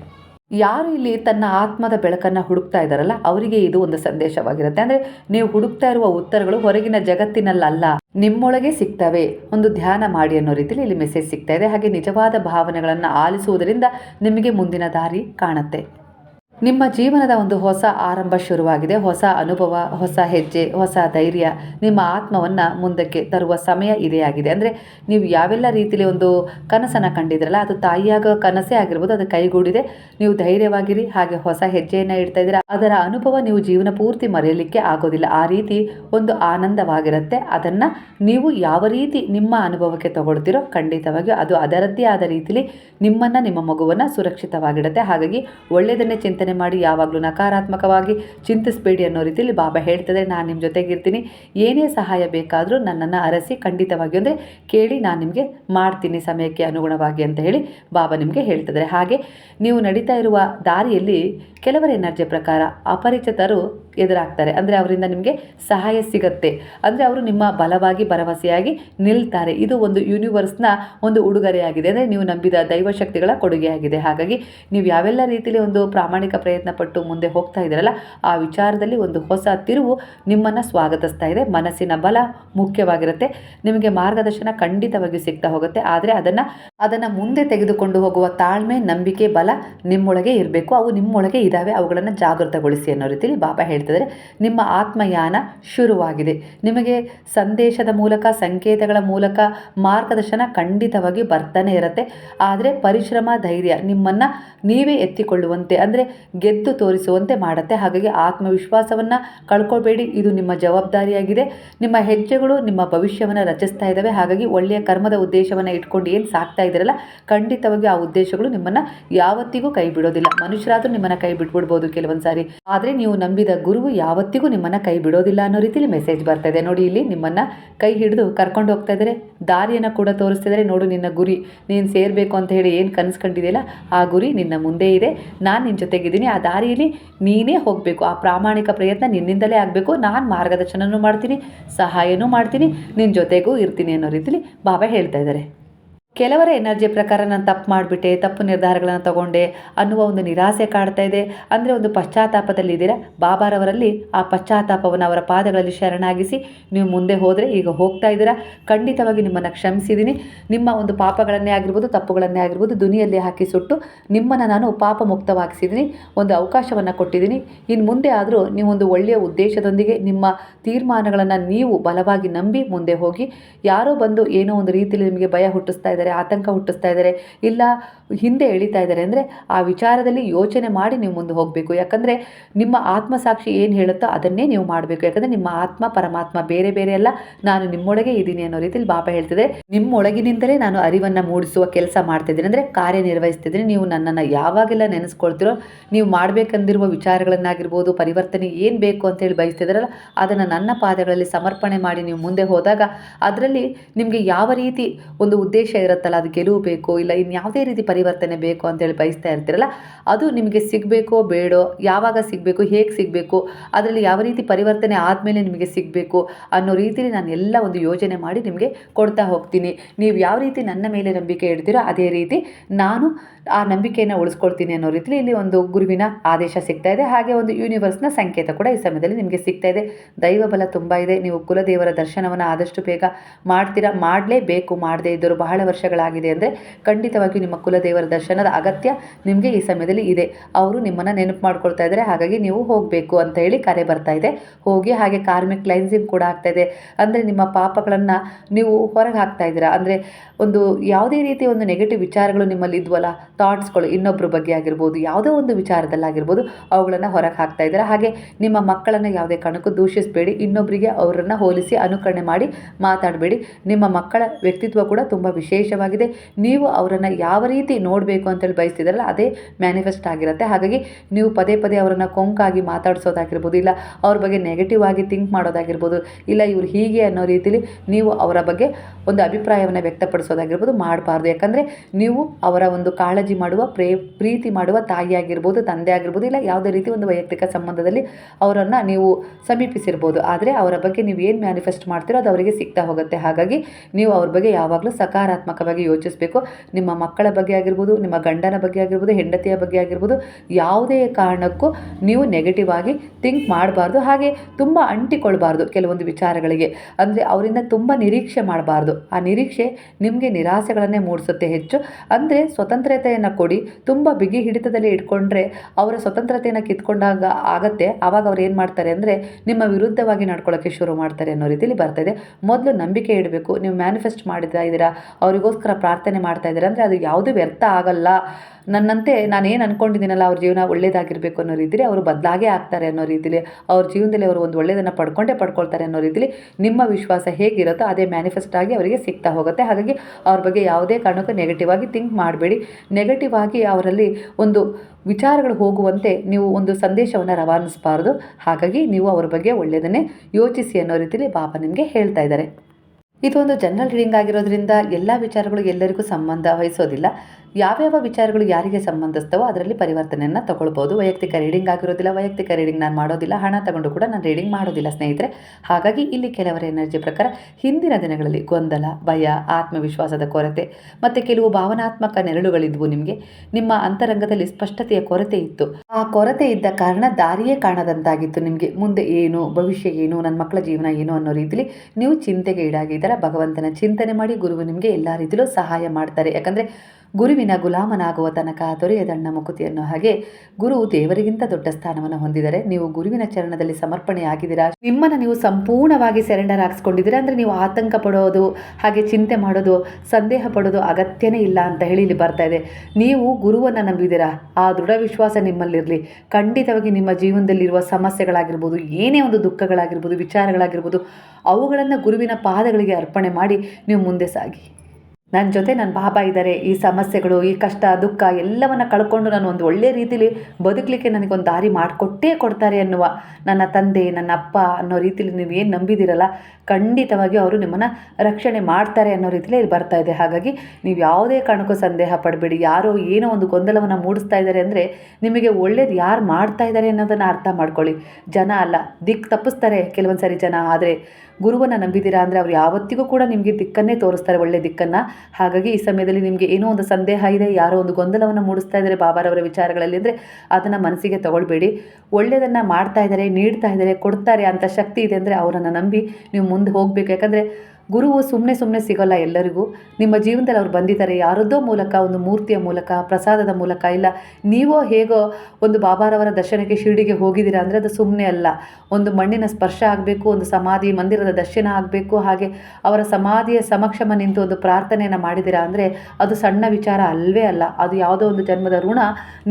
ಯಾರು ಇಲ್ಲಿ ತನ್ನ ಆತ್ಮದ ಬೆಳಕನ್ನು ಹುಡುಕ್ತಾ ಇದ್ದಾರಲ್ಲ, ಅವರಿಗೆ ಇದು ಒಂದು ಸಂದೇಶವಾಗಿರುತ್ತೆ. ಅಂದರೆ ನೀವು ಹುಡುಕ್ತಾ ಇರುವ ಉತ್ತರಗಳು ಹೊರಗಿನ ಜಗತ್ತಿನಲ್ಲಲ್ಲ, ನಿಮ್ಮೊಳಗೆ ಸಿಗ್ತವೆ. ಒಂದು ಧ್ಯಾನ ಮಾಡಿ ಅನ್ನೋ ರೀತಿಯಲ್ಲಿ ಇಲ್ಲಿ ಮೆಸೇಜ್ ಸಿಗ್ತಾ ಇದೆ. ಹಾಗೆ ನಿಜವಾದ ಭಾವನೆಗಳನ್ನು ಆಲಿಸುವುದರಿಂದ ನಿಮಗೆ ಮುಂದಿನ ದಾರಿ ಕಾಣುತ್ತೆ. ನಿಮ್ಮ ಜೀವನದ ಒಂದು ಹೊಸ ಆರಂಭ ಶುರುವಾಗಿದೆ. ಹೊಸ ಅನುಭವ, ಹೊಸ ಹೆಜ್ಜೆ, ಹೊಸ ಧೈರ್ಯ ನಿಮ್ಮ ಆತ್ಮವನ್ನು ಮುಂದಕ್ಕೆ ತರುವ ಸಮಯ ಇದೇ ಆಗಿದೆ. ಅಂದರೆ ನೀವು ಯಾವೆಲ್ಲ ರೀತಿಯಲ್ಲಿ ಒಂದು ಕನಸನ್ನು ಕಂಡಿದ್ರಲ್ಲ, ಅದು ತಾಯಿಯಾಗೋ ಕನಸೇ ಆಗಿರ್ಬೋದು, ಅದು ಕೈಗೂಡಿದೆ. ನೀವು ಧೈರ್ಯವಾಗಿರಿ, ಹಾಗೆ ಹೊಸ ಹೆಜ್ಜೆಯನ್ನು ಇಡ್ತಾ ಇದ್ದೀರಾ. ಅದರ ಅನುಭವ ನೀವು ಜೀವನ ಪೂರ್ತಿ ಮರೆಯಲಿಕ್ಕೆ ಆಗೋದಿಲ್ಲ. ಆ ರೀತಿ ಒಂದು ಆನಂದವಾಗಿರುತ್ತೆ. ಅದನ್ನು ನೀವು ಯಾವ ರೀತಿ ನಿಮ್ಮ ಅನುಭವಕ್ಕೆ ತಗೊಳ್ತೀರೋ ಖಂಡಿತವಾಗಿಯೂ ಅದು ಅದರದ್ದೇ ಆದ ರೀತಿಯಲ್ಲಿ ನಿಮ್ಮನ್ನು ನಿಮ್ಮ ಮಗುವನ್ನು ಸುರಕ್ಷಿತವಾಗಿಡುತ್ತೆ. ಹಾಗಾಗಿ ಒಳ್ಳೆಯದನ್ನೇ ಚಿಂತನೆ ಮಾಡಿ ಯಾವಾಗಲೂ ನಕಾರಾತ್ಮಕವಾಗಿ ಚಿಂತಿಸಬೇಡಿ ಅನ್ನೋ ರೀತಿಯಲ್ಲಿ ಬಾಬಾ ಹೇಳ್ತದೆ ನಾನು ನಿಮ್ಮ ಜೊತೆಗಿರ್ತೀನಿ. ಏನೇ ಸಹಾಯ ಬೇಕಾದರೂ ನನ್ನನ್ನು ಅರಸಿ ಖಂಡಿತವಾಗಿ ಅಂದರೆ ಕೇಳಿ ನಾನು ನಿಮಗೆ ಮಾಡ್ತೀನಿ ಸಮಯಕ್ಕೆ ಅನುಗುಣವಾಗಿ ಅಂತ ಹೇಳಿ ಬಾಬಾ ನಿಮಗೆ ಹೇಳ್ತಿದ್ದಾರೆ. ಹಾಗೆ ನೀವು ನಡೀತಾ ಇರುವ ದಾರಿಯಲ್ಲಿ ಕೆಲವರ ಎನರ್ಜಿ ಪ್ರಕಾರ ಅಪರಿಚಿತರು ಎದುರಾಗ್ತಾರೆ. ಅಂದರೆ ಅವರಿಂದ ನಿಮಗೆ ಸಹಾಯ ಸಿಗತ್ತೆ. ಅಂದರೆ ಅವರು ನಿಮ್ಮ ಬಲವಾಗಿ, ಭರವಸೆಯಾಗಿ ನಿಲ್ತಾರೆ. ಇದು ಒಂದು ಯೂನಿವರ್ಸ್ನ ಒಂದು ಉಡುಗೊರೆಯಾಗಿದೆ. ಅಂದರೆ ನೀವು ನಂಬಿದ ದೈವಶಕ್ತಿಗಳ ಕೊಡುಗೆಯಾಗಿದೆ. ಹಾಗಾಗಿ ನೀವು ಯಾವೆಲ್ಲ ರೀತಿಯಲ್ಲಿ ಒಂದು ಪ್ರಾಮಾಣಿಕ ಪ್ರಯತ್ನ ಪಟ್ಟು ಮುಂದೆ ಹೋಗ್ತಾ ಇದ್ದೀರಲ್ಲ, ಆ ವಿಚಾರದಲ್ಲಿ ಒಂದು ಹೊಸ ತಿರುವು ನಿಮ್ಮನ್ನು ಸ್ವಾಗತಿಸ್ತಾ ಇದೆ. ಮನಸ್ಸಿನ ಬಲ ಮುಖ್ಯವಾಗಿರುತ್ತೆ. ನಿಮಗೆ ಮಾರ್ಗದರ್ಶನ ಖಂಡಿತವಾಗಿಯೂ ಸಿಗ್ತಾ ಹೋಗುತ್ತೆ. ಆದರೆ ಅದನ್ನು ಅದನ್ನು ಮುಂದೆ ತೆಗೆದುಕೊಂಡು ಹೋಗುವ ತಾಳ್ಮೆ, ನಂಬಿಕೆ, ಬಲ ನಿಮ್ಮೊಳಗೆ ಇರಬೇಕು. ಅವು ನಿಮ್ಮೊಳಗೆ ಇದ್ದಾವೆ ಅವುಗಳನ್ನು ಜಾಗೃತಗೊಳಿಸಿ ಅನ್ನೋ ರೀತಿಯಲ್ಲಿ ಬಾಬಾ ಹೇಳ್ತಿದ್ದಾರೆ ನಿಮ್ಮ ಆತ್ಮಯಾನ ಶುರುವಾಗಿದೆ. ನಿಮಗೆ ಸಂದೇಶದ ಮೂಲಕ, ಸಂಕೇತಗಳ ಮೂಲಕ ಮಾರ್ಗದರ್ಶನ ಖಂಡಿತವಾಗಿ ಬರ್ತಾನೆ ಇರುತ್ತೆ. ಆದರೆ ಪರಿಶ್ರಮ, ಧೈರ್ಯ ನಿಮ್ಮನ್ನು ನೀವೇ ಎತ್ತಿಕೊಳ್ಳುವಂತೆ, ಅಂದರೆ ಗೆದ್ದು ತೋರಿಸುವಂತೆ ಮಾಡುತ್ತೆ. ಹಾಗಾಗಿ ಆತ್ಮವಿಶ್ವಾಸವನ್ನು ಕಳ್ಕೊಬೇಡಿ ಇದು ನಿಮ್ಮ ಜವಾಬ್ದಾರಿಯಾಗಿದೆ. ನಿಮ್ಮ ಹೆಜ್ಜೆಗಳು ನಿಮ್ಮ ಭವಿಷ್ಯವನ್ನು ರಚಿಸ್ತಾ ಇದ್ದಾವೆ ಹಾಗಾಗಿ ಒಳ್ಳೆಯ ಕರ್ಮದ ಉದ್ದೇಶವನ್ನು ಇಟ್ಕೊಂಡು ಏನು ಸಾಕ್ತಾ ಇದ್ದೀರಲ್ಲ, ಖಂಡಿತವಾಗಿ ಆ ಉದ್ದೇಶಗಳು ನಿಮ್ಮನ್ನು ಯಾವತ್ತಿಗೂ ಕೈ ಬಿಡೋದಿಲ್ಲ. ಮನುಷ್ಯರಾದರೂ ನಿಮ್ಮನ್ನು ಕೈ ಬಿಟ್ಬಿಡ್ಬೋದು ಕೆಲವೊಂದು ಸಾರಿ ಆದರೆ ನೀವು ನಂಬಿದ ಗುರುವು ಯಾವತ್ತಿಗೂ ನಿಮ್ಮನ್ನು ಕೈ ಬಿಡೋದಿಲ್ಲ ಅನ್ನೋ ರೀತಿಯಲ್ಲಿ ಮೆಸೇಜ್ ಬರ್ತಾ ನೋಡಿ ಇಲ್ಲಿ ನಿಮ್ಮನ್ನು ಕೈ ಹಿಡಿದು ಕರ್ಕೊಂಡು ಹೋಗ್ತಾ ಇದ್ದಾರೆ. ದಾರಿಯನ್ನು ಕೂಡ ತೋರಿಸ್ತಿದ್ದಾರೆ ನೋಡು ನಿನ್ನ ಗುರಿ, ನೀನು ಸೇರಬೇಕು ಅಂತ ಹೇಳಿ ಏನು ಕನಸ್ಕೊಂಡಿದೆಯಲ್ಲ ಆ ಗುರಿ ನಿನ್ನ ಮುಂದೆ ಇದೆ. ನಾನು ನಿನ್ನ ಜೊತೆಗಿದ್ದೀನಿ. ಆ ದಾರಿಯಲ್ಲಿ ನೀನೇ ಹೋಗಬೇಕು. ಆ ಪ್ರಾಮಾಣಿಕ ಪ್ರಯತ್ನ ನಿನ್ನಿಂದಲೇ ಆಗಬೇಕು. ನಾನು ಮಾರ್ಗದರ್ಶನನೂ ಮಾಡ್ತೀನಿ, ಸಹಾಯನೂ ಮಾಡ್ತೀನಿ ನಿನ್ನ ಜೊತೆಗೂ ಇರ್ತೀನಿ ಅನ್ನೋ ರೀತಿಲಿ ಬಾಬಾ ಹೇಳ್ತಾ ಇದ್ದಾರೆ. ಕೆಲವರ ಎನರ್ಜಿ ಪ್ರಕಾರ ನಾನು ತಪ್ಪು ಮಾಡಿಬಿಟ್ಟೆ, ತಪ್ಪು ನಿರ್ಧಾರಗಳನ್ನು ತಗೊಂಡೆ ಅನ್ನುವ ಒಂದು ನಿರಾಸೆ ಕಾಡ್ತಾ ಇದೆ. ಅಂದರೆ ಒಂದು ಪಶ್ಚಾತ್ತಾಪದಲ್ಲಿದ್ದೀರಾ ಬಾಬಾರವರಲ್ಲಿ ಆ ಪಶ್ಚಾತ್ತಾಪವನ್ನು ಅವರ ಪಾದಗಳಲ್ಲಿ ಶರಣಾಗಿಸಿ ನೀವು ಮುಂದೆ ಹೋದರೆ ಈಗ ಹೋಗ್ತಾ ಇದ್ದೀರಾ? ಖಂಡಿತವಾಗಿ ನಿಮ್ಮನ್ನು ಕ್ಷಮಿಸಿದ್ದೀನಿ. ನಿಮ್ಮ ಒಂದು ಪಾಪಗಳನ್ನೇ ಆಗಿರ್ಬೋದು, ತಪ್ಪುಗಳನ್ನೇ ಆಗಿರ್ಬೋದು, ದುನಿಯಲ್ಲಿ ಹಾಕಿ ಸುಟ್ಟು ನಿಮ್ಮನ್ನು ನಾನು ಪಾಪ ಮುಕ್ತವಾಗಿಸಿದ್ದೀನಿ. ಒಂದು ಅವಕಾಶವನ್ನು ಕೊಟ್ಟಿದ್ದೀನಿ. ಇನ್ನು ಮುಂದೆ ಆದರೂ ನೀವೊಂದು ಒಳ್ಳೆಯ ಉದ್ದೇಶದೊಂದಿಗೆ ನಿಮ್ಮ ತೀರ್ಮಾನಗಳನ್ನು ನೀವು ಬಲವಾಗಿ ನಂಬಿ ಮುಂದೆ ಹೋಗಿ. ಯಾರೋ ಬಂದು ಏನೋ ಒಂದು ರೀತಿಯಲ್ಲಿ ನಿಮಗೆ ಭಯ ಹುಟ್ಟಿಸ್ತಾ ಇದ್ದಾರೆ. ಇದ್ದಾರೆ, ಆತಂಕ ಹುಟ್ಟಿಸ್ತಾ ಇದ್ದಾರೆ, ಇಲ್ಲ ಹಿಂದೆ ಎಳಿತಾ ಇದ್ದಾರೆ ಅಂದರೆ ಆ ವಿಚಾರದಲ್ಲಿ ಯೋಚನೆ ಮಾಡಿ ನೀವು ಮುಂದೆ ಹೋಗಬೇಕು. ಯಾಕಂದರೆ ನಿಮ್ಮ ಆತ್ಮಸಾಕ್ಷಿ ಏನು ಹೇಳುತ್ತೋ ಅದನ್ನೇ ನೀವು ಮಾಡಬೇಕು. ಯಾಕಂದರೆ ನಿಮ್ಮ ಆತ್ಮ ಪರಮಾತ್ಮ ಬೇರೆ ಬೇರೆ ಅಲ್ಲ, ನಾನು ನಿಮ್ಮೊಳಗೆ ಇದ್ದೀನಿ ಅನ್ನೋ ರೀತಿಯಲ್ಲಿ ಬಾಬಾ ಹೇಳ್ತಿದ್ರೆ ನಿಮ್ಮೊಳಗಿನಿಂದಲೇ ನಾನು ಅರಿವನ್ನು ಮೂಡಿಸುವ ಕೆಲಸ ಮಾಡ್ತಿದ್ದೀನಿ ಅಂದರೆ ಕಾರ್ಯನಿರ್ವಹಿಸ್ತಿದ್ದೀನಿ ನೀವು ನನ್ನನ್ನು ಯಾವಾಗೆಲ್ಲ ನೆನೆಸ್ಕೊಳ್ತಿರೋ, ನೀವು ಮಾಡಬೇಕಂದಿರುವ ವಿಚಾರಗಳನ್ನಾಗಿರ್ಬೋದು, ಪರಿವರ್ತನೆ ಏನು ಬೇಕು ಅಂತೇಳಿ ಬಯಸ್ತಿದ್ರಲ್ಲ ಅದನ್ನು ನನ್ನ ಪಾದಗಳಲ್ಲಿ ಸಮರ್ಪಣೆ ಮಾಡಿ ನೀವು ಮುಂದೆ ಹೋದಾಗ, ಅದರಲ್ಲಿ ನಿಮಗೆ ಯಾವ ರೀತಿ ಒಂದು ಉದ್ದೇಶ ಇರುತ್ತಲ್ಲ, ಅದು ಗೆಲುವು ಬೇಕು ಇಲ್ಲ ಇನ್ಯಾವುದೇ ರೀತಿ ಪರಿವರ್ತನೆ ಬೇಕು ಅಂತೇಳಿ ಬಯಸ್ತಾ ಇರ್ತೀರಲ್ಲ, ಅದು ನಿಮಗೆ ಸಿಗಬೇಕೋ ಬೇಡೋ, ಯಾವಾಗ ಸಿಗಬೇಕು, ಹೇಗೆ ಸಿಗಬೇಕು, ಅದರಲ್ಲಿ ಯಾವ ರೀತಿ ಪರಿವರ್ತನೆ ಆದಮೇಲೆ ನಿಮಗೆ ಸಿಗಬೇಕು ಅನ್ನೋ ರೀತಿಯಲ್ಲಿ ನಾನು ಎಲ್ಲ ಒಂದು ಯೋಜನೆ ಮಾಡಿ ನಿಮಗೆ ಕೊಡ್ತಾ ಹೋಗ್ತೀನಿ. ನೀವು ಯಾವ ರೀತಿ ನನ್ನ ಮೇಲೆ ನಂಬಿಕೆ ಇಡ್ತೀರೋ ಅದೇ ರೀತಿ ನಾನು ಆ ನಂಬಿಕೆಯನ್ನು ಉಳಿಸ್ಕೊಳ್ತೀನಿ ಅನ್ನೋ ರೀತಿಯಲ್ಲಿ ಇಲ್ಲಿ ಒಂದು ಗುರುವಿನ ಆದೇಶ ಸಿಗ್ತಾ ಇದೆ. ಹಾಗೆ ಒಂದು ಯೂನಿವರ್ಸ್ನ ಸಂಕೇತ ಕೂಡ ಈ ಸಮಯದಲ್ಲಿ ನಿಮಗೆ ಸಿಗ್ತಾ ಇದೆ. ದೈವ ಬಲ ತುಂಬ ಇದೆ. ನೀವು ಕುಲದೇವರ ದರ್ಶನವನ್ನು ಆದಷ್ಟು ಬೇಗ ಮಾಡ್ತೀರಾ? ಮಾಡಲೇಬೇಕು. ಮಾಡದೇ ಇದ್ದರು ಬಹಳ ವರ್ಷಗಳಾಗಿದೆ ಅಂದರೆ ಖಂಡಿತವಾಗಿಯೂ ನಿಮ್ಮ ಕುಲದೇವರ ದರ್ಶನದ ಅಗತ್ಯ ನಿಮಗೆ ಈ ಸಮಯದಲ್ಲಿ ಇದೆ. ಅವರು ನಿಮ್ಮನ್ನು ನೆನಪು ಮಾಡ್ಕೊಳ್ತಾ ಇದ್ದಾರೆ. ಹಾಗಾಗಿ ನೀವು ಹೋಗಬೇಕು ಅಂತ ಹೇಳಿ ಕರೆ ಬರ್ತಾ ಇದೆ. ಹೋಗಿ ಹಾಗೆ ಕಾರ್ಮಿಕ್ ಕ್ಲೈನ್ಸಿಂಗ್ ಕೂಡ ಆಗ್ತಾ ಇದೆ. ಅಂದರೆ ನಿಮ್ಮ ಪಾಪಗಳನ್ನು ನೀವು ಹೊರಗೆ ಹಾಕ್ತಾ ಇದ್ದೀರಾ? ಅಂದರೆ ಒಂದು ಯಾವುದೇ ರೀತಿ ಒಂದು ನೆಗೆಟಿವ್ ವಿಚಾರಗಳು ನಿಮ್ಮಲ್ಲಿ ಇದ್ವಲ್ಲ ಥಾಟ್ಸ್ಗಳು ಇನ್ನೊಬ್ಬರ ಬಗ್ಗೆ ಆಗಿರ್ಬೋದು, ಯಾವುದೋ ಒಂದು ವಿಚಾರದಲ್ಲಾಗಿರ್ಬೋದು ಅವುಗಳನ್ನು ಹೊರಗೆ ಹಾಕ್ತಾ ಇದ್ದೀರಾ? ಹಾಗೆ ನಿಮ್ಮ ಮಕ್ಕಳನ್ನು ಯಾವುದೇ ಕಾರಣಕ್ಕೂ ದೂಷಿಸಬೇಡಿ. ಇನ್ನೊಬ್ಬರಿಗೆ ಅವರನ್ನು ಹೋಲಿಸಿ, ಅನುಕರಣೆ ಮಾಡಿ ಮಾತಾಡಬೇಡಿ. ನಿಮ್ಮ ಮಕ್ಕಳ ವ್ಯಕ್ತಿತ್ವ ಕೂಡ ತುಂಬ ವಿಶೇಷವಾಗಿದೆ. ನೀವು ಅವರನ್ನು ಯಾವ ರೀತಿ ನೋಡಬೇಕು ಅಂತೇಳಿ ಬಯಸ್ತಿದ್ದಾರಲ್ಲ ಅದೇ ಮ್ಯಾನಿಫೆಸ್ಟ್ ಆಗಿರುತ್ತೆ. ಹಾಗಾಗಿ ನೀವು ಪದೇ ಪದೇ ಅವರನ್ನು ಕೊಂಕಾಗಿ ಮಾತಾಡಿಸೋದಾಗಿರ್ಬೋದು, ಇಲ್ಲ ಅವ್ರ ಬಗ್ಗೆ ನೆಗೆಟಿವ್ ಆಗಿ ಥಿಂಕ್ ಮಾಡೋದಾಗಿರ್ಬೋದು, ಇಲ್ಲ ಇವ್ರು ಹೀಗೆ ಅನ್ನೋ ರೀತಿಲಿ ನೀವು ಅವರ ಬಗ್ಗೆ ಒಂದು ಅಭಿಪ್ರಾಯವನ್ನು ವ್ಯಕ್ತಪಡಿಸೋದಾಗಿರ್ಬೋದು ಮಾಡಬಾರ್ದು. ಯಾಕಂದರೆ ನೀವು ಅವರ ಒಂದು ಕಾಳಜಿ ಮಾಡುವ, ಪ್ರೇ, ಪ್ರೀತಿ ಮಾಡುವ ತಾಯಿ ಆಗಿರ್ಬೋದು, ತಂದೆ ಆಗಿರ್ಬೋದು, ಇಲ್ಲ ಯಾವುದೇ ರೀತಿ ಒಂದು ವೈಯಕ್ತಿಕ ಸಂಬಂಧದಲ್ಲಿ ಅವರನ್ನು ನೀವು ಸಮೀಪಿಸಿರ್ಬೋದು. ಆದರೆ ಅವರ ಬಗ್ಗೆ ನೀವು ಏನು ಮ್ಯಾನಿಫೆಸ್ಟ್ ಮಾಡ್ತೀರೋ ಅದು ಅವರಿಗೆ ಸಿಗ್ತಾ ಹೋಗುತ್ತೆ. ಹಾಗಾಗಿ ನೀವು ಅವ್ರ ಬಗ್ಗೆ ಯಾವಾಗಲೂ ಸಕಾರಾತ್ಮಕವಾಗಿ ಯೋಚಿಸಬೇಕು. ನಿಮ್ಮ ಮಕ್ಕಳ ಬಗ್ಗೆ ಆಗಿರ್ಬೋದು, ನಿಮ್ಮ ಗಂಡನ ಬಗ್ಗೆ ಆಗಿರ್ಬೋದು, ಹೆಂಡತಿಯ ಬಗ್ಗೆ ಆಗಿರ್ಬೋದು, ಯಾವುದೇ ಕಾರಣಕ್ಕೂ ನೀವು ನೆಗೆಟಿವ್ ಆಗಿ ಥಿಂಕ್ ಮಾಡಬಾರ್ದು. ಹಾಗೆ ತುಂಬ ಅಂಟಿಕೊಳ್ಬಾರ್ದು ಕೆಲವೊಂದು ವಿಚಾರಗಳಿಗೆ. ಅಂದರೆ ಅವರಿಂದ ತುಂಬ ನಿರೀಕ್ಷೆ ಮಾಡಬಾರ್ದು. ಆ ನಿರೀಕ್ಷೆ ನಿಮಗೆ ನಿರಾಸೆಗಳನ್ನೇ ಮೂಡಿಸುತ್ತೆ ಹೆಚ್ಚು. ಅಂದರೆ ಸ್ವತಂತ್ರತೆಯನ್ನು ಕೊಡಿ. ತುಂಬ ಬಿಗಿ ಹಿಡಿತದಲ್ಲಿ ಇಟ್ಕೊಂಡ್ರೆ ಅವರ ಸ್ವತಂತ್ರತೆಯನ್ನು ಕಿತ್ಕೊಂಡಾಗ ಆಗತ್ತೆ. ಆವಾಗ ಅವ್ರು ಏನು ಮಾಡ್ತಾರೆ ಅಂದರೆ ನಿಮ್ಮ ವಿರುದ್ಧವಾಗಿ ನಡ್ಕೊಳ್ಳೋಕ್ಕೆ ಶುರು ಮಾಡ್ತಾರೆ ಅನ್ನೋ ರೀತಿಯಲ್ಲಿ ಬರ್ತಾ ಇದೆ. ಮೊದಲು ನಂಬಿಕೆ ಇಡಬೇಕು. ನೀವು ಮ್ಯಾನಿಫೆಸ್ಟ್ ಮಾಡಿದ್ರಾ ಇದ್ದೀರಾ? ಅವರಿಗೋಸ್ಕರ ಪ್ರಾರ್ಥನೆ ಮಾಡ್ತಾ ಇದ್ದಾರೆ ಅಂದರೆ ಅದು ಯಾವುದೂ ವ್ಯರ್ಥ ಆಗಲ್ಲ. ನನ್ನಂತೆ ನಾನು ಏನು ಅಂದ್ಕೊಂಡಿದ್ದೀನಲ್ಲ ಅವ್ರ ಜೀವನ ಒಳ್ಳೇದಾಗಿರಬೇಕು ಅನ್ನೋ ರೀತಿಲಿ ಅವರು ಬದಲಾಗೇ ಆಗ್ತಾರೆ ಅನ್ನೋ ರೀತಿಲಿ, ಅವ್ರ ಜೀವನದಲ್ಲಿ ಅವರು ಒಂದು ಒಳ್ಳೆಯದನ್ನು ಪಡ್ಕೊಂಡೇ ಪಡ್ಕೊಳ್ತಾರೆ ಅನ್ನೋ ರೀತಿಲಿ ನಿಮ್ಮ ವಿಶ್ವಾಸ ಹೇಗಿರುತ್ತೋ ಅದೇ ಮ್ಯಾನಿಫೆಸ್ಟ್ ಆಗಿ ಅವರಿಗೆ ಸಿಗ್ತಾ ಹೋಗುತ್ತೆ. ಹಾಗಾಗಿ ಅವ್ರ ಬಗ್ಗೆ ಯಾವುದೇ ಕಾರಣಕ್ಕೂ ನೆಗೆಟಿವ್ ಆಗಿ ಥಿಂಕ್ ಮಾಡಬೇಡಿ. ನೆಗೆಟಿವ್ ಆಗಿ ಅವರಲ್ಲಿ ಒಂದು ವಿಚಾರಗಳು ಹೋಗುವಂತೆ ನೀವು ಒಂದು ಸಂದೇಶವನ್ನು ರವಾನಿಸಬಾರ್ದು. ಹಾಗಾಗಿ ನೀವು ಅವ್ರ ಬಗ್ಗೆ ಒಳ್ಳೆಯದನ್ನೇ ಯೋಚಿಸಿ ಅನ್ನೋ ರೀತಿಲಿ ಬಾಬಾ ನಿಮಗೆ ಹೇಳ್ತಾ ಇದ್ದಾರೆ. ಇದೊಂದು ಜನರಲ್ ರೀಡಿಂಗ್ ಆಗಿರೋದ್ರಿಂದ ಎಲ್ಲ ವಿಚಾರಗಳು ಎಲ್ಲರಿಗೂ ಸಂಬಂಧ ವಹಿಸೋದಿಲ್ಲ. ಯಾವ್ಯಾವ ವಿಚಾರಗಳು ಯಾರಿಗೆ ಸಂಬಂಧಿಸ್ತವೋ ಅದರಲ್ಲಿ ಪರಿವರ್ತನೆಯನ್ನು ತಗೊಳ್ಬೋದು. ವೈಯಕ್ತಿಕ ರೀಡಿಂಗ್ ಆಗಿರೋದಿಲ್ಲ, ವೈಯಕ್ತಿಕ ರೀಡಿಂಗ್ ನಾನು ಮಾಡೋದಿಲ್ಲ, ಹಣ ತಗೊಂಡು ಕೂಡ ನಾನು ರೀಡಿಂಗ್ ಮಾಡೋದಿಲ್ಲ ಸ್ನೇಹಿತರೆ. ಹಾಗಾಗಿ ಇಲ್ಲಿ ಕೆಲವರ ಎನರ್ಜಿ ಪ್ರಕಾರ ಹಿಂದಿನ ದಿನಗಳಲ್ಲಿ ಗೊಂದಲ, ಭಯ, ಆತ್ಮವಿಶ್ವಾಸದ ಕೊರತೆ ಮತ್ತು ಕೆಲವು ಭಾವನಾತ್ಮಕ ನೆರಳುಗಳಿದ್ವು ನಿಮಗೆ. ನಿಮ್ಮ ಅಂತರಂಗದಲ್ಲಿ ಸ್ಪಷ್ಟತೆಯ ಕೊರತೆ ಇತ್ತು. ಆ ಕೊರತೆ ಇದ್ದ ಕಾರಣ ದಾರಿಯೇ ಕಾಣದಂತಾಗಿತ್ತು ನಿಮಗೆ. ಮುಂದೆ ಏನು, ಭವಿಷ್ಯ ಏನು ನನ್ನ ಮಕ್ಕಳ ಜೀವನ ಏನು ಅನ್ನೋ ರೀತಿಯಲ್ಲಿ ನೀವು ಚಿಂತೆಗೆ ಈಡಾಗಿದ್ದೀರ. ಭಗವಂತನ ಚಿಂತನೆ ಮಾಡಿ ಗುರುವು ನಿಮಗೆ ಎಲ್ಲ ರೀತಿಯಲ್ಲೂ ಸಹಾಯ ಮಾಡ್ತಾರೆ. ಯಾಕಂದರೆ ಗುರುವಿನ ಗುಲಾಮನಾಗುವ ತನಕ ದೊರೆಯದಣ್ಣ ಮುಕುತಿಯನ್ನು ಹಾಗೆ ಗುರು ದೇವರಿಗಿಂತ ದೊಡ್ಡ ಸ್ಥಾನವನ್ನು ಹೊಂದಿದರೆ ನೀವು ಗುರುವಿನ ಚರಣದಲ್ಲಿ ಸಮರ್ಪಣೆ ಸಮರ್ಪಣೆಯಾಗಿದ್ದೀರಾ? ನಿಮ್ಮನ್ನು ನೀವು ಸಂಪೂರ್ಣವಾಗಿ ಸೆರೆಂಡರ್ ಹಾಕ್ಸ್ಕೊಂಡಿದ್ದೀರಾ ಅಂದರೆ ನೀವು ಆತಂಕ ಪಡೋದು ಹಾಗೆ ಚಿಂತೆ ಮಾಡೋದು ಸಂದೇಹ ಪಡೋದು ಅಗತ್ಯನೇ ಇಲ್ಲ ಅಂತ ಹೇಳಿ ಇಲ್ಲಿ ಬರ್ತಾ ಇದೆ. ನೀವು ಗುರುವನ್ನು ನಂಬಿದ್ದೀರಾ? ಆ ದೃಢ ವಿಶ್ವಾಸ ನಿಮ್ಮಲ್ಲಿರಲಿ. ಖಂಡಿತವಾಗಿ ನಿಮ್ಮ ಜೀವನದಲ್ಲಿರುವ ಸಮಸ್ಯೆಗಳಾಗಿರ್ಬೋದು, ಏನೇ ಒಂದು ದುಃಖಗಳಾಗಿರ್ಬೋದು, ವಿಚಾರಗಳಾಗಿರ್ಬೋದು, ಅವುಗಳನ್ನು ಗುರುವಿನ ಪಾದಗಳಿಗೆ ಅರ್ಪಣೆ ಮಾಡಿ ನೀವು ಮುಂದೆ ಸಾಗಿ. ನನ್ನ ಜೊತೆ ನನ್ನ ಬಾಬಾ ಇದ್ದಾರೆ ಈ ಸಮಸ್ಯೆಗಳು, ಈ ಕಷ್ಟ, ದುಃಖ ಎಲ್ಲವನ್ನು ಕಳ್ಕೊಂಡು ನಾನು ಒಂದು ಒಳ್ಳೆಯ ರೀತಿಲಿ ಬದುಕಲಿಕ್ಕೆ ನನಗೊಂದು ದಾರಿ ಮಾಡಿಕೊಟ್ಟೇ ಕೊಡ್ತಾರೆ ಅನ್ನುವ ನನ್ನ ತಂದೆ, ನನ್ನ ಅಪ್ಪ ಅನ್ನೋ ರೀತಿಲಿ ಏನು ನಂಬಿದ್ದೀರಲ್ಲ ಖಂಡಿತವಾಗಿ ಅವರು ನಿಮ್ಮನ್ನು ರಕ್ಷಣೆ ಮಾಡ್ತಾರೆ ಅನ್ನೋ ರೀತಿಯಲ್ಲಿ ಇಲ್ಲಿ ಬರ್ತಾ ಇದೆ. ಹಾಗಾಗಿ ನೀವು ಯಾವುದೇ ಕಾರಣಕ್ಕೂ ಸಂದೇಹ ಪಡಬೇಡಿ. ಯಾರೋ ಏನೋ ಒಂದು ಗೊಂದಲವನ್ನು ಮೂಡಿಸ್ತಾ ಇದ್ದಾರೆ ಅಂದರೆ ನಿಮಗೆ ಒಳ್ಳೇದು ಯಾರು ಮಾಡ್ತಾ ಇದ್ದಾರೆ ಅನ್ನೋದನ್ನು ಅರ್ಥ ಮಾಡ್ಕೊಳ್ಳಿ. ಜನ ಅಲ್ಲ ದಿಕ್ಕು ತಪ್ಪಿಸ್ತಾರೆ ಕೆಲವೊಂದು ಸರಿ ಜನ. ಆದರೆ ಗುರುವನ್ನು ನಂಬಿದ್ದೀರಾ ಅಂದರೆ ಅವ್ರು ಯಾವತ್ತಿಗೂ ಕೂಡ ನಿಮಗೆ ದಿಕ್ಕನ್ನೇ ತೋರಿಸ್ತಾರೆ ಒಳ್ಳೆಯ ದಿಕ್ಕನ್ನು. ಹಾಗಾಗಿ ಈ ಸಮಯದಲ್ಲಿ ನಿಮಗೆ ಏನೋ ಒಂದು ಸಂದೇಹ ಇದೆ, ಯಾರೋ ಒಂದು ಗೊಂದಲವನ್ನು ಮೂಡಿಸ್ತಾ ಇದ್ದಾರೆ ಬಾಬಾರವರ ವಿಚಾರಗಳಲ್ಲಿ ಅಂದರೆ ಅದನ್ನು ಮನಸ್ಸಿಗೆ ತಗೊಳ್ಬೇಡಿ. ಒಳ್ಳೆಯದನ್ನು ಮಾಡ್ತಾ ಇದ್ದಾರೆ, ನೀಡ್ತಾ ಇದ್ದಾರೆ, ಕೊಡ್ತಾರೆ ಅಂತ ಶಕ್ತಿ ಇದೆ ಅಂದರೆ ಅವರನ್ನು ನಂಬಿ ನೀವು ಮುಂದೆ ಹೋಗಬೇಕು. ಯಾಕಂದರೆ ಗುರುವು ಸುಮ್ಮನೆ ಸುಮ್ಮನೆ ಸಿಗೋಲ್ಲ ಎಲ್ಲರಿಗೂ. ನಿಮ್ಮ ಜೀವನದಲ್ಲಿ ಅವ್ರು ಬಂದಿದ್ದಾರೆ. ಯಾರದ್ದೋ ಮೂಲಕ, ಒಂದು ಮೂರ್ತಿಯ ಮೂಲಕ, ಪ್ರಸಾದದ ಮೂಲಕ, ಇಲ್ಲ, ನೀವೋ ಹೇಗೋ ಒಂದು ಬಾಬಾರವರ ದರ್ಶನಕ್ಕೆ ಶಿರಡಿಗೆ ಹೋಗಿದ್ದೀರಾ ಅಂದರೆ ಅದು ಸುಮ್ಮನೆ ಅಲ್ಲ. ಒಂದು ಮಣ್ಣಿನ ಸ್ಪರ್ಶ ಆಗಬೇಕು, ಒಂದು ಸಮಾಧಿ, ಮಂದಿರದ ದರ್ಶನ ಆಗಬೇಕು, ಹಾಗೆ ಅವರ ಸಮಾಧಿಯ ಸಮಕ್ಷಮ ನಿಂತು ಒಂದು ಪ್ರಾರ್ಥನೆಯನ್ನು ಮಾಡಿದ್ದೀರಾ ಅಂದರೆ ಅದು ಸಣ್ಣ ವಿಚಾರ ಅಲ್ವೇ ಅಲ್ಲ. ಅದು ಯಾವುದೋ ಒಂದು ಜನ್ಮದ ಋಣ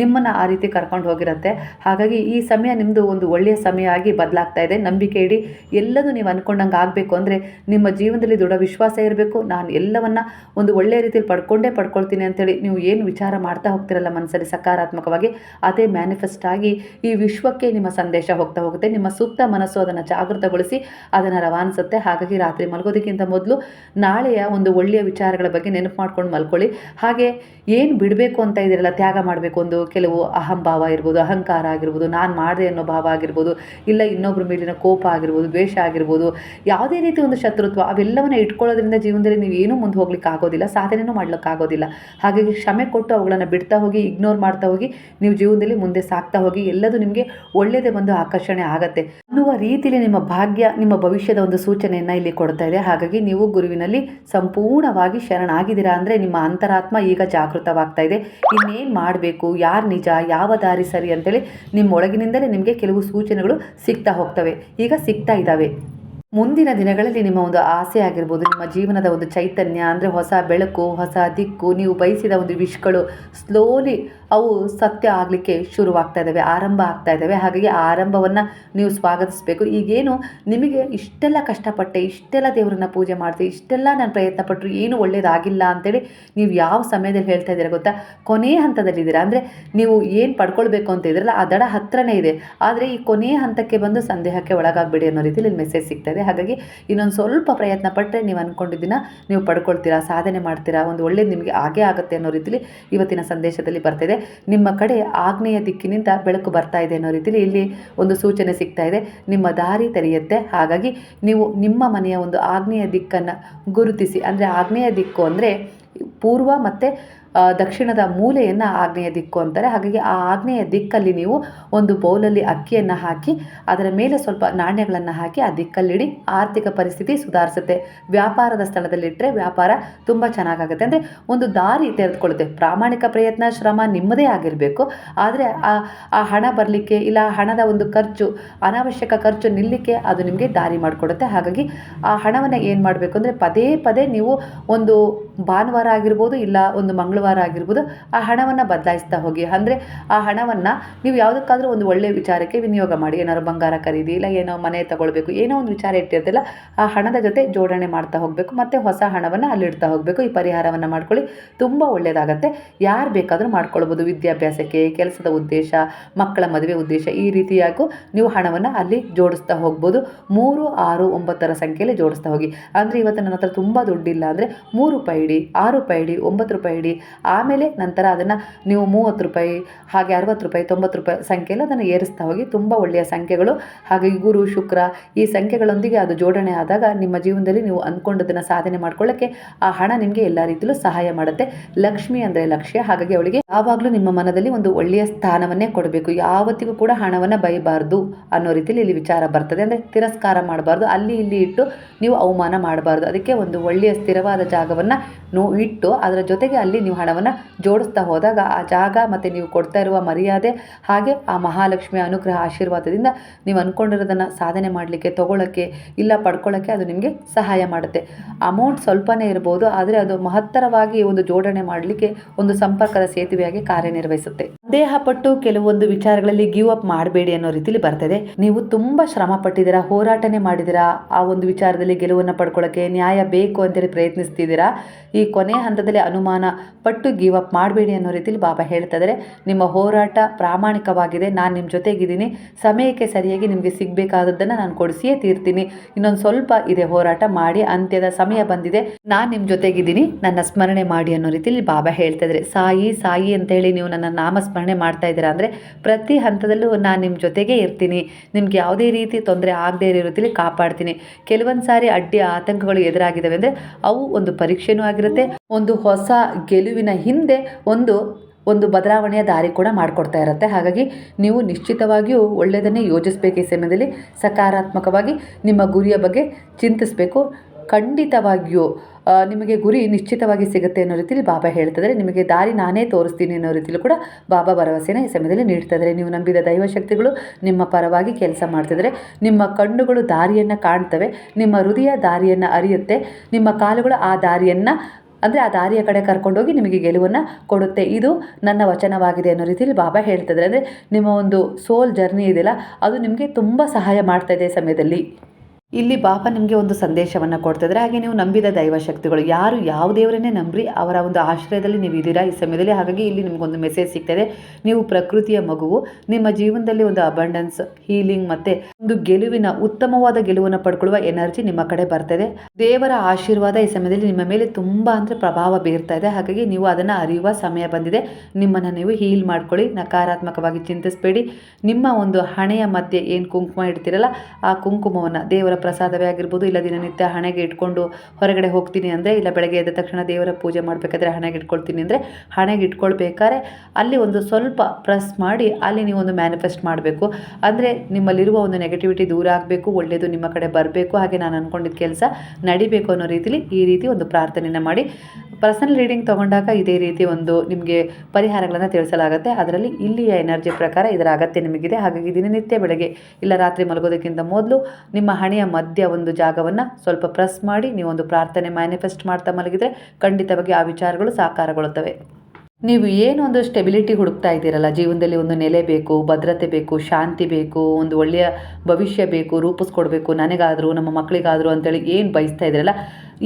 ನಿಮ್ಮನ್ನು ಆ ರೀತಿ ಕರ್ಕೊಂಡು ಹೋಗಿರುತ್ತೆ. ಹಾಗಾಗಿ ಈ ಸಮಯ ನಿಮ್ಮದು ಒಂದು ಒಳ್ಳೆಯ ಸಮಯ ಆಗಿ ಬದಲಾಗ್ತಾ ಇದೆ. ನಂಬಿಕೆ ಇಡಿ. ಎಲ್ಲದೂ ನೀವು ಅಂದ್ಕೊಂಡಂಗೆ ಆಗಬೇಕು ಅಂದರೆ ನಿಮ್ಮ ಜೀವನದಲ್ಲಿ ದೃಢ ವಿಶ್ವಾಸ ಇರಬೇಕು. ನಾನು ಎಲ್ಲವನ್ನು ಒಂದು ಒಳ್ಳೆಯ ರೀತಿಯಲ್ಲಿ ಪಡ್ಕೊಂಡೇ ಪಡ್ಕೊಳ್ತೀನಿ ಅಂತೇಳಿ ನೀವು ಏನು ವಿಚಾರ ಮಾಡ್ತಾ ಹೋಗ್ತಿರಲ್ಲ ಮನಸ್ಸಲ್ಲಿ ಸಕಾರಾತ್ಮಕವಾಗಿ, ಅದೇ ಮ್ಯಾನಿಫೆಸ್ಟ್ ಆಗಿ ಈ ವಿಶ್ವಕ್ಕೆ ನಿಮ್ಮ ಸಂದೇಶ ಹೋಗ್ತಾ ಹೋಗುತ್ತೆ. ನಿಮ್ಮ ಸುತ್ತ ಮನಸ್ಸು ಅದನ್ನು ಜಾಗೃತಗೊಳಿಸಿ ಅದನ್ನು ರವಾನಿಸುತ್ತೆ. ಹಾಗಾಗಿ ರಾತ್ರಿ ಮಲಗೋದಕ್ಕಿಂತ ಮೊದಲು ನಾಳೆಯ ಒಂದು ಒಳ್ಳೆಯ ವಿಚಾರಗಳ ಬಗ್ಗೆ ನೆನಪು ಮಾಡ್ಕೊಂಡು ಮಲ್ಕೊಳ್ಳಿ. ಹಾಗೆ ಏನು ಬಿಡಬೇಕು ಅಂತ ಇದ್ದೀರಲ್ಲ ತ್ಯಾಗ ಮಾಡಬೇಕು ಒಂದು ಕೆಲವು ಅಹಂಭಾವ ಇರ್ಬೋದು ಅಹಂಕಾರ ಆಗಿರ್ಬೋದು, ನಾನು ಮಾಡಿದೆ ಅನ್ನೋ ಭಾವ ಆಗಿರ್ಬೋದು, ಇಲ್ಲ ಇನ್ನೊಬ್ಬರ ಮೇಲಿನ ಕೋಪ ಆಗಿರ್ಬೋದು, ದ್ವೇಷ ಆಗಿರ್ಬೋದು, ಯಾವುದೇ ರೀತಿ ಒಂದು ಶತ್ರುತ್ವ ಅವೆಲ್ಲವನ್ನ ಇಟ್ಕೊಳ್ಳೋದ್ರಿಂದ ಜೀವನದಲ್ಲಿ ನೀವು ಏನೂ ಮುಂದೆ ಹೋಗ್ಲಿಕ್ಕೆ ಆಗೋದಿಲ್ಲ, ಸಾಧನೆನೂ ಮಾಡ್ಲಿಕ್ಕಾಗೋದಿಲ್ಲ ಹಾಗಾಗಿ ಕ್ಷಮೆ ಕೊಟ್ಟು ಅವುಗಳನ್ನು ಬಿಡ್ತಾ ಹೋಗಿ ಇಗ್ನೋರ್ ಮಾಡ್ತಾ ಹೋಗಿ, ನೀವು ಜೀವನದಲ್ಲಿ ಮುಂದೆ ಸಾಕ್ತಾ ಹೋಗಿ, ಎಲ್ಲದೂ ನಿಮಗೆ ಒಳ್ಳೆಯದೇ ಒಂದು ಆಕರ್ಷಣೆ ಆಗತ್ತೆ. ಅನ್ನುವ ರೀತಿಯಲ್ಲಿ ನಿಮ್ಮ ಭಾಗ್ಯ, ನಿಮ್ಮ ಭವಿಷ್ಯದ ಒಂದು ಸೂಚನೆಯನ್ನು ಇಲ್ಲಿ ಕೊಡ್ತಾ ಇದೆ. ಹಾಗಾಗಿ ನೀವು ಗುರುವಿನಲ್ಲಿ ಸಂಪೂರ್ಣವಾಗಿ ಶರಣಾಗಿದ್ದೀರಾ ಅಂದರೆ ನಿಮ್ಮ ಅಂತರಾತ್ಮ ಈಗ ಜಾಗೃತವಾಗ್ತಾ ಇದೆ. ಇನ್ನೇನು ಮಾಡಬೇಕು, ಯಾರು ನಿಜ, ಯಾವ ದಾರಿ ಸರಿ ಅಂತೇಳಿ ನಿಮ್ಮೊಳಗಿನಿಂದಲೇ ನಿಮಗೆ ಕೆಲವು ಸೂಚನೆಗಳು ಸಿಗ್ತಾ ಹೋಗ್ತವೆ. ಈಗ ಸಿಗ್ತಾ ಇದ್ದಾವೆ ಮುಂದಿನ ದಿನಗಳಲ್ಲಿ ನಿಮ್ಮ ಒಂದು ಆಸೆ ಆಗಿರ್ಬೋದು, ನಿಮ್ಮ ಜೀವನದ ಒಂದು ಚೈತನ್ಯ, ಅಂದರೆ ಹೊಸ ಬೆಳಕು, ಹೊಸ ದಿಕ್ಕು, ನೀವು ಬಯಸಿದ ಒಂದು ವಿಶ್ಗಳು ಸ್ಲೋಲಿ ಅವು ಸತ್ಯ ಆಗಲಿಕ್ಕೆ ಶುರುವಾಗ್ತಾ ಇದ್ದಾವೆ ಆರಂಭ ಆಗ್ತಾ ಇದ್ದಾವೆ ಹಾಗಾಗಿ ಆರಂಭವನ್ನು ನೀವು ಸ್ವಾಗತಿಸಬೇಕು. ಈಗೇನು ನಿಮಗೆ ಇಷ್ಟೆಲ್ಲ ಕಷ್ಟಪಟ್ಟೆ, ಇಷ್ಟೆಲ್ಲ ದೇವರನ್ನ ಪೂಜೆ ಮಾಡಿದೆ, ಇಷ್ಟೆಲ್ಲ ನಾನು ಪ್ರಯತ್ನ ಪಟ್ಟರು ಏನು ಒಳ್ಳೇದಾಗಿಲ್ಲ ಅಂತೇಳಿ ನೀವು ಯಾವ ಸಮಯದಲ್ಲಿ ಹೇಳ್ತಾ ಇದ್ದೀರಾ ಗೊತ್ತಾ? ಕೊನೆಯ ಹಂತದಲ್ಲಿದ್ದೀರಾ ಅಂದರೆ ನೀವು ಏನು ಪಡ್ಕೊಳ್ಬೇಕು ಅಂತ ಇದ್ರಲ್ಲ, ಆ ದಡ ಹತ್ರನೇ ಇದೆ. ಆದರೆ ಈ ಕೊನೆಯ ಹಂತಕ್ಕೆ ಬಂದು ಸಂದೇಹಕ್ಕೆ ಒಳಗಾಗಬೇಡಿ ಅನ್ನೋ ರೀತಿಯಲ್ಲಿ ಮೆಸೇಜ್ ಸಿಗ್ತಾ ಇದೆ. ಹಾಗಾಗಿ ಇನ್ನೊಂದು ಸ್ವಲ್ಪ ಪ್ರಯತ್ನ ಪಟ್ಟರೆ ನೀವು ಅಂದ್ಕೊಂಡಿದ್ದಿನ ನೀವು ಪಡ್ಕೊಳ್ತೀರಾ, ಸಾಧನೆ ಮಾಡ್ತೀರಾ, ಒಂದು ಒಳ್ಳೇದು ನಿಮಗೆ ಆಗೇ ಆಗುತ್ತೆ ಅನ್ನೋ ರೀತಿಲಿ ಇವತ್ತಿನ ಸಂದೇಶದಲ್ಲಿ ಬರ್ತಿದೆ. ನಿಮ್ಮ ಕಡೆ ಆಗ್ನೇಯ ದಿಕ್ಕಿನಿಂದ ಬೆಳಕು ಬರ್ತಾ ಇದೆ ಅನ್ನೋ ರೀತಿಲಿ ಇಲ್ಲಿ ಒಂದು ಸೂಚನೆ ಸಿಗ್ತಾ ಇದೆ. ನಿಮ್ಮ ದಾರಿ ತೆರೆಯುತ್ತೆ. ಹಾಗಾಗಿ ನೀವು ನಿಮ್ಮ ಮನೆಯ ಒಂದು ಆಗ್ನೇಯ ದಿಕ್ಕನ್ನು ಗುರುತಿಸಿ, ಅಂದರೆ ಆಗ್ನೇಯ ದಿಕ್ಕು ಅಂದರೆ ಪೂರ್ವ ಮತ್ತು ದಕ್ಷಿಣದ ಮೂಲೆಯನ್ನು ಆಗ್ನೇಯ ದಿಕ್ಕು ಅಂತಾರೆ. ಹಾಗಾಗಿ ಆ ಆಗ್ನೇಯ ದಿಕ್ಕಲ್ಲಿ ನೀವು ಒಂದು ಬೌಲಲ್ಲಿ ಅಕ್ಕಿಯನ್ನು ಹಾಕಿ, ಅದರ ಮೇಲೆ ಸ್ವಲ್ಪ ನಾಣ್ಯಗಳನ್ನು ಹಾಕಿ ಆ ದಿಕ್ಕಲ್ಲಿಡಿ ಆರ್ಥಿಕ ಪರಿಸ್ಥಿತಿ ಸುಧಾರಿಸುತ್ತೆ. ವ್ಯಾಪಾರದ ಸ್ಥಳದಲ್ಲಿಟ್ಟರೆ ವ್ಯಾಪಾರ ತುಂಬ ಚೆನ್ನಾಗಾಗುತ್ತೆ. ಅಂದರೆ ಒಂದು ದಾರಿ ತೆರೆದುಕೊಳ್ಳುತ್ತೆ. ಪ್ರಾಮಾಣಿಕ ಪ್ರಯತ್ನ, ಶ್ರಮ ನಿಮ್ಮದೇ ಆಗಿರಬೇಕು. ಆದರೆ ಆ ಹಣ ಬರಲಿಕ್ಕೆ ಇಲ್ಲ, ಹಣದ ಒಂದು ಖರ್ಚು, ಅನಾವಶ್ಯಕ ಖರ್ಚು ನಿಲ್ಲಕ್ಕೆ ಅದು ನಿಮಗೆ ದಾರಿ ಮಾಡಿಕೊಡುತ್ತೆ. ಹಾಗಾಗಿ ಆ ಹಣವನ್ನು ಏನು ಮಾಡಬೇಕು ಅಂದರೆ ಪದೇ ಪದೇ ನೀವು ಒಂದು ಭಾನುವಾರ ಆಗಿರ್ಬೋದು, ಇಲ್ಲ ಒಂದು ಮಂಗಳವಾರ ಆಗಿರ್ಬೋದು ಆ ಹಣವನ್ನು ಬದಲಾಯಿಸ್ತಾ ಹೋಗಿ. ಅಂದರೆ ಆ ಹಣವನ್ನು ನೀವು ಯಾವುದಕ್ಕಾದ್ರೂ ಒಂದು ಒಳ್ಳೆಯ ವಿಚಾರಕ್ಕೆ ವಿನಿಯೋಗ ಮಾಡಿ, ಏನಾದ್ರು ಬಂಗಾರ ಖರೀದಿ ಇಲ್ಲ, ಏನೋ ಮನೆ ತಗೊಳ್ಬೇಕು, ಏನೋ ಒಂದು ವಿಚಾರ ಇಟ್ಟಿರ್ತಿಲ್ಲ ಆ ಹಣದ ಜೊತೆ ಜೋಡಣೆ ಮಾಡ್ತಾ ಹೋಗಬೇಕು, ಮತ್ತು ಹೊಸ ಹಣವನ್ನು ಅಲ್ಲಿಡ್ತಾ ಹೋಗಬೇಕು. ಈ ಪರಿಹಾರವನ್ನು ಮಾಡ್ಕೊಳ್ಳಿ, ತುಂಬ ಒಳ್ಳೆಯದಾಗತ್ತೆ ಯಾರು ಬೇಕಾದರೂ ಮಾಡ್ಕೊಳ್ಬೋದು. ವಿದ್ಯಾಭ್ಯಾಸಕ್ಕೆ, ಕೆಲಸದ ಉದ್ದೇಶ, ಮಕ್ಕಳ ಮದುವೆ ಉದ್ದೇಶ, ಈ ರೀತಿಯಾಗೂ ನೀವು ಹಣವನ್ನು ಅಲ್ಲಿ ಜೋಡಿಸ್ತಾ ಹೋಗ್ಬೋದು. ಮೂರು, ಆರು, ಒಂಬತ್ತರ ಸಂಖ್ಯೆಯಲ್ಲಿ ಜೋಡಿಸ್ತಾ ಹೋಗಿ. ಅಂದರೆ ಇವತ್ತು ನನ್ನ ಹತ್ರ ತುಂಬ ದುಡ್ಡಿಲ್ಲ ಅಂದರೆ ಮೂರು ರೂಪಾಯಿ ಇಡಿ, ಆರು ರೂಪಾಯಿ ಇಡಿ, ಒಂಬತ್ತು ರೂಪಾಯಿ ಇಡಿ ಆಮೇಲೆ ನಂತರ ಅದನ್ನು ನೀವು ಮೂವತ್ತು ರೂಪಾಯಿ, ಹಾಗೆ ಅರವತ್ತು ರೂಪಾಯಿ, ತೊಂಬತ್ತು ರೂಪಾಯಿ ಸಂಖ್ಯೆಯಲ್ಲಿ ಅದನ್ನು ಏರಿಸ್ತಾ ಹೋಗಿ ತುಂಬ ಒಳ್ಳೆಯ ಸಂಖ್ಯೆಗಳು. ಹಾಗೆ ಗುರು, ಶುಕ್ರ ಈ ಸಂಖ್ಯೆಗಳೊಂದಿಗೆ ಅದು ಜೋಡಣೆ ಆದಾಗ ನಿಮ್ಮ ಜೀವನದಲ್ಲಿ ನೀವು ಅಂದ್ಕೊಂಡದನ್ನು ಸಾಧನೆ ಮಾಡ್ಕೊಳ್ಳೋಕ್ಕೆ ಆ ಹಣ ನಿಮಗೆ ಎಲ್ಲ ರೀತಿಯಲ್ಲೂ ಸಹಾಯ ಮಾಡುತ್ತೆ. ಲಕ್ಷ್ಮಿ ಅಂದರೆ ಲಕ್ಷ್ಯ. ಹಾಗಾಗಿ ಅವಳಿಗೆ ಯಾವಾಗಲೂ ನಿಮ್ಮ ಮನದಲ್ಲಿ ಒಂದು ಒಳ್ಳೆಯ ಸ್ಥಾನವನ್ನೇ ಕೊಡಬೇಕು. ಯಾವತ್ತಿಗೂ ಕೂಡ ಹಣವನ್ನು ಬೈಬಾರ್ದು ಅನ್ನೋ ರೀತಿಯಲ್ಲಿ ಇಲ್ಲಿ ವಿಚಾರ ಬರ್ತದೆ. ಅಂದರೆ ತಿರಸ್ಕಾರ ಮಾಡಬಾರ್ದು. ಅಲ್ಲಿ ಇಲ್ಲಿ ಇಟ್ಟು ನೀವು ಅವಮಾನ ಮಾಡಬಾರ್ದು. ಅದಕ್ಕೆ ಒಂದು ಒಳ್ಳೆಯ ಸ್ಥಿರವಾದ ಜಾಗವನ್ನು ನೋ ಇಟ್ಟು, ಅದರ ಜೊತೆಗೆ ಅಲ್ಲಿ ನೀವು ಹಣವನ್ನು ಜೋಡಿಸ್ತಾ ಹೋದಾಗ ಆ ಜಾಗ ಮತ್ತು ನೀವು ಕೊಡ್ತಾ ಇರುವ ಮರ್ಯಾದೆ ಹಾಗೆ ಆ ಮಹಾಲಕ್ಷ್ಮಿಯ ಅನುಗ್ರಹ ಆಶೀರ್ವಾದದಿಂದ ನೀವು ಅಂದ್ಕೊಂಡಿರೋದನ್ನು ಸಾಧನೆ ಮಾಡಲಿಕ್ಕೆ, ತೊಗೊಳಕ್ಕೆ, ಇಲ್ಲ ಪಡ್ಕೊಳ್ಳೋಕ್ಕೆ ಅದು ನಿಮಗೆ ಸಹಾಯ ಮಾಡುತ್ತೆ. ಅಮೌಂಟ್ ಸ್ವಲ್ಪನೇ ಇರ್ಬೋದು, ಆದರೆ ಅದು ಮಹತ್ತರವಾಗಿ ಒಂದು ಜೋಡಣೆ ಮಾಡಲಿಕ್ಕೆ ಒಂದು ಸಂಪರ್ಕದ ಸೇತುವೆಯಾಗಿ ಕಾರ್ಯನಿರ್ವಹಿಸುತ್ತೆ. ದೇಹಪಟ್ಟು ಕೆಲವೊಂದು ವಿಚಾರಗಳಲ್ಲಿ ಗಿವ್ ಅಪ್ ಮಾಡಬೇಡಿ ಅನ್ನೋ ರೀತಿಲಿ ಬರ್ತದೆ. ನೀವು ತುಂಬಾ ಶ್ರಮ ಪಟ್ಟಿದ್ದೀರಾ, ಹೋರಾಟನೆ ಮಾಡಿದಿರಾ ಆ ಒಂದು ವಿಚಾರದಲ್ಲಿ ಗೆಲುವನ್ನು ಪಡ್ಕೊಳ್ಳೋಕ್ಕೆ ನ್ಯಾಯ ಬೇಕು ಅಂತೇಳಿ ಪ್ರಯತ್ನಿಸ್ತಿದ್ದೀರಾ? ಈ ಕೊನೆ ಹಂತದಲ್ಲಿ ಅನುಮಾನ ಪಟ್ಟು ಗಿವ್ ಅಪ್ ಮಾಡಬೇಡಿ ಅನ್ನೋ ರೀತಿಲಿ ಬಾಬಾ ಹೇಳ್ತಾ ನಿಮ್ಮ ಹೋರಾಟ ಪ್ರಾಮಾಣಿಕವಾಗಿದೆ, ನಾನು ನಿಮ್ಮ ಜೊತೆಗಿದ್ದೀನಿ, ಸಮಯಕ್ಕೆ ಸರಿಯಾಗಿ ನಿಮಗೆ ಸಿಗಬೇಕಾದದ್ದನ್ನು ನಾನು ಕೊಡಿಸಿಯೇ ತೀರ್ತೀನಿ. ಇನ್ನೊಂದು ಸ್ವಲ್ಪ ಇದೆ ಹೋರಾಟ ಮಾಡಿ, ಅಂತ್ಯದ ಸಮಯ ಬಂದಿದೆ, ನಾನು ನಿಮ್ಮ ಜೊತೆಗಿದ್ದೀನಿ, ನನ್ನ ಸ್ಮರಣೆ ಮಾಡಿ ಅನ್ನೋ ರೀತಿಲಿ ಬಾಬಾ ಹೇಳ್ತಾ ಇದ್ದಾರೆ. ಸಾಯಿ ಸಾಯಿ ಅಂತೇಳಿ ನೀವು ನನ್ನ ನಾಮಸ್ಮರಣೆ ಮಾಡ್ತಾ ಇದ್ದೀರಾ ಅಂದರೆ ಪ್ರತಿ ಹಂತದಲ್ಲೂ ನಾನು ನಿಮ್ಮ ಜೊತೆಗೆ ಇರ್ತೀನಿ. ನಿಮ್ಗೆ ಯಾವುದೇ ರೀತಿ ತೊಂದರೆ ಆಗದೇ ಇರೋ ರೀತಿಲಿ ಕಾಪಾಡ್ತೀನಿ. ಕೆಲವೊಂದು ಸಾರಿ ಅಡ್ಡಿ ಆತಂಕಗಳು ಎದುರಾಗಿದ್ದಾವೆ ಅಂದರೆ ಅವು ಒಂದು ಪರೀಕ್ಷೆನೂ ಆಗಿರುತ್ತೆ. ಒಂದು ಹೊಸ ಗೆಲುವಿನ ಹಿಂದೆ ಒಂದು ಒಂದು ಬದಲಾವಣೆಯ ದಾರಿ ಕೂಡ ಮಾಡಿಕೊಡ್ತಾ ಇರುತ್ತೆ. ಹಾಗಾಗಿ ನೀವು ನಿಶ್ಚಿತವಾಗಿಯೂ ಒಳ್ಳೆಯದನ್ನೇ ಯೋಚಿಸಬೇಕು ಈ ಸಮಯದಲ್ಲಿ. ಸಕಾರಾತ್ಮಕವಾಗಿ ನಿಮ್ಮ ಗುರಿಯ ಬಗ್ಗೆ ಚಿಂತಿಸಬೇಕು. ಖಂಡಿತವಾಗಿಯೂ ನಿಮಗೆ ಗುರಿ ನಿಶ್ಚಿತವಾಗಿ ಸಿಗುತ್ತೆ ಅನ್ನೋ ರೀತಿಲಿ ಬಾಬಾ ಹೇಳ್ತಿದ್ದಾರೆ. ನಿಮಗೆ ದಾರಿ ನಾನೇ ತೋರಿಸ್ತೀನಿ ಅನ್ನೋ ರೀತಿಯಲ್ಲೂ ಕೂಡ ಬಾಬಾ ಭರವಸೆನ ಈ ಸಮಯದಲ್ಲಿ ನೀಡ್ತಿದ್ದಾರೆ. ನೀವು ನಂಬಿದ ದೈವಶಕ್ತಿಗಳು ನಿಮ್ಮ ಪರವಾಗಿ ಕೆಲಸ ಮಾಡ್ತಿದ್ದಾರೆ. ನಿಮ್ಮ ಕಣ್ಣುಗಳು ದಾರಿಯನ್ನು ಕಾಣ್ತವೆ. ನಿಮ್ಮ ಹೃದಯ ದಾರಿಯನ್ನು ಅರಿಯುತ್ತೆ. ನಿಮ್ಮ ಕಾಲುಗಳು ಆ ದಾರಿಯನ್ನು, ಅಂದರೆ ಆ ದಾರಿಯ ಕಡೆ ಕರ್ಕೊಂಡೋಗಿ ನಿಮಗೆ ಗೆಲುವನ್ನು ಕೊಡುತ್ತೆ. ಇದು ನನ್ನ ವಚನವಾಗಿದೆ ಅನ್ನೋ ರೀತಿಯಲ್ಲಿ ಬಾಬಾ ಹೇಳ್ತಿದ್ದಾರೆ. ಅಂದರೆ ನಿಮ್ಮ ಒಂದು ಸೋಲ್ ಜರ್ನಿ ಇದೆಯಲ್ಲ, ಅದು ನಿಮಗೆ ತುಂಬ ಸಹಾಯ ಮಾಡ್ತಾ ಇದೆ ಸಮಯದಲ್ಲಿ. ಇಲ್ಲಿ ಬಾಪ ನಿಮಗೆ ಒಂದು ಸಂದೇಶವನ್ನು ಕೊಡ್ತಿದ್ದಾರೆ ಹಾಗೆ ನೀವು ನಂಬಿದ ದೈವ ಶಕ್ತಿಗಳು ಯಾರು ಯಾವ ದೇವರನ್ನೇ ನಂಬ್ರಿ ಅವರ ಒಂದು ಆಶ್ರಯದಲ್ಲಿ ನೀವು ಇದ್ದೀರಾ ಈ ಸಮಯದಲ್ಲಿ. ಹಾಗಾಗಿ ಇಲ್ಲಿ ನಿಮಗೊಂದು ಮೆಸೇಜ್ ಸಿಗ್ತದೆ. ನೀವು ಪ್ರಕೃತಿಯ ಮಗುವು, ನಿಮ್ಮ ಜೀವನದಲ್ಲಿ ಒಂದು ಅಬಂಡೆನ್ಸ್ ಹೀಲಿಂಗ್ ಮತ್ತೆ ಒಂದು ಗೆಲುವಿನ ಉತ್ತಮವಾದ ಗೆಲುವನ್ನು ಪಡ್ಕೊಳ್ಳುವ ಎನರ್ಜಿ ನಿಮ್ಮ ಕಡೆ ಬರ್ತದೆ. ದೇವರ ಆಶೀರ್ವಾದ ಈ ಸಮಯದಲ್ಲಿ ನಿಮ್ಮ ಮೇಲೆ ತುಂಬ ಅಂದರೆ ಪ್ರಭಾವ ಬೀರ್ತಾ ಇದೆ. ಹಾಗಾಗಿ ನೀವು ಅದನ್ನು ಅರಿಯುವ ಸಮಯ ಬಂದಿದೆ. ನಿಮ್ಮನ್ನು ನೀವು ಹೀಲ್ ಮಾಡ್ಕೊಳ್ಳಿ. ನಕಾರಾತ್ಮಕವಾಗಿ ಚಿಂತಿಸಬೇಡಿ. ನಿಮ್ಮ ಒಂದು ಹಣೆಯ ಮಧ್ಯೆ ಏನು ಕುಂಕುಮ ಇಡ್ತಿರಲ್ಲ, ಆ ಕುಂಕುಮವನ್ನು ದೇವರ ಪ್ರಸಾದವೇ ಆಗಿರ್ಬೋದು, ಇಲ್ಲ ದಿನನಿತ್ಯ ಹಣೆಗೆ ಇಟ್ಕೊಂಡು ಹೊರಗಡೆ ಹೋಗ್ತೀನಿ ಅಂದರೆ, ಇಲ್ಲ ಬೆಳಗ್ಗೆ ಎದ್ದ ತಕ್ಷಣ ದೇವರ ಪೂಜೆ ಮಾಡಬೇಕಾದ್ರೆ ಹಣೆಗೆ ಇಟ್ಕೊಳ್ತೀನಿ ಅಂದರೆ ಹಣೆಗೆ ಇಟ್ಕೊಳ್ಬೇಕಾದ್ರೆ ಅಲ್ಲಿ ಒಂದು ಸ್ವಲ್ಪ ಪ್ರೆಸ್ ಮಾಡಿ ಅಲ್ಲಿ ನೀವು ಒಂದು ಮ್ಯಾನಿಫೆಸ್ಟ್ ಮಾಡಬೇಕು. ಅಂದರೆ ನಿಮ್ಮಲ್ಲಿರುವ ಒಂದು ನೆಗೆಟಿವಿಟಿ ದೂರ ಆಗಬೇಕು ಒಳ್ಳೆಯದು ನಿಮ್ಮ ಕಡೆ ಬರಬೇಕು, ಹಾಗೆ ನಾನು ಅಂದ್ಕೊಂಡಿದ್ದ ಕೆಲಸ ನಡಿಬೇಕು ಅನ್ನೋ ರೀತಿಲಿ ಈ ರೀತಿ ಒಂದು ಪ್ರಾರ್ಥನೆಯನ್ನು ಮಾಡಿ. ಪರ್ಸನಲ್ ರೀಡಿಂಗ್ ತೊಗೊಂಡಾಗ ಇದೇ ರೀತಿ ಒಂದು ನಿಮಗೆ ಪರಿಹಾರಗಳನ್ನು ತಿಳಿಸಲಾಗುತ್ತೆ. ಅದರಲ್ಲಿ ಇಲ್ಲಿಯ ಎನರ್ಜಿ ಪ್ರಕಾರ ಇದರ ಅಗತ್ಯ ನಿಮಗಿದೆ. ಹಾಗಾಗಿ ದಿನನಿತ್ಯ ಬೆಳಗ್ಗೆ ಇಲ್ಲ ರಾತ್ರಿ ಮಲಗೋದಕ್ಕಿಂತ ಮೊದಲು ನಿಮ್ಮ ಹಣೆಯ ಮಧ್ಯ ಒಂದು ಜಾಗವನ್ನು ಸ್ವಲ್ಪ ಪ್ರೆಸ್ ಮಾಡಿ ನೀವು ಒಂದು ಪ್ರಾರ್ಥನೆ ಮ್ಯಾನಿಫೆಸ್ಟ್ ಮಾಡ್ತಾ ಮಲಗಿದರೆ ಖಂಡಿತವಾಗಿ ಆ ವಿಚಾರಗಳು ಸಾಕಾರಗೊಳ್ಳುತ್ತವೆ. ನೀವು ಏನು ಒಂದು ಸ್ಟೆಬಿಲಿಟಿ ಹುಡುಕ್ತಾ ಇದ್ದೀರಲ್ಲ, ಜೀವನದಲ್ಲಿ ಒಂದು ನೆಲೆ ಬೇಕು, ಭದ್ರತೆ ಬೇಕು, ಶಾಂತಿ ಬೇಕು, ಒಂದು ಒಳ್ಳೆಯ ಭವಿಷ್ಯ ಬೇಕು, ರೂಪಿಸ್ಕೊಡ್ಬೇಕು, ನನಗಾದರೂ, ನಮ್ಮ ಮಕ್ಕಳಿಗಾದರೂ ಅಂತೇಳಿ ಏನು ಬಯಸ್ತಾ ಇದ್ದೀರಲ್ಲ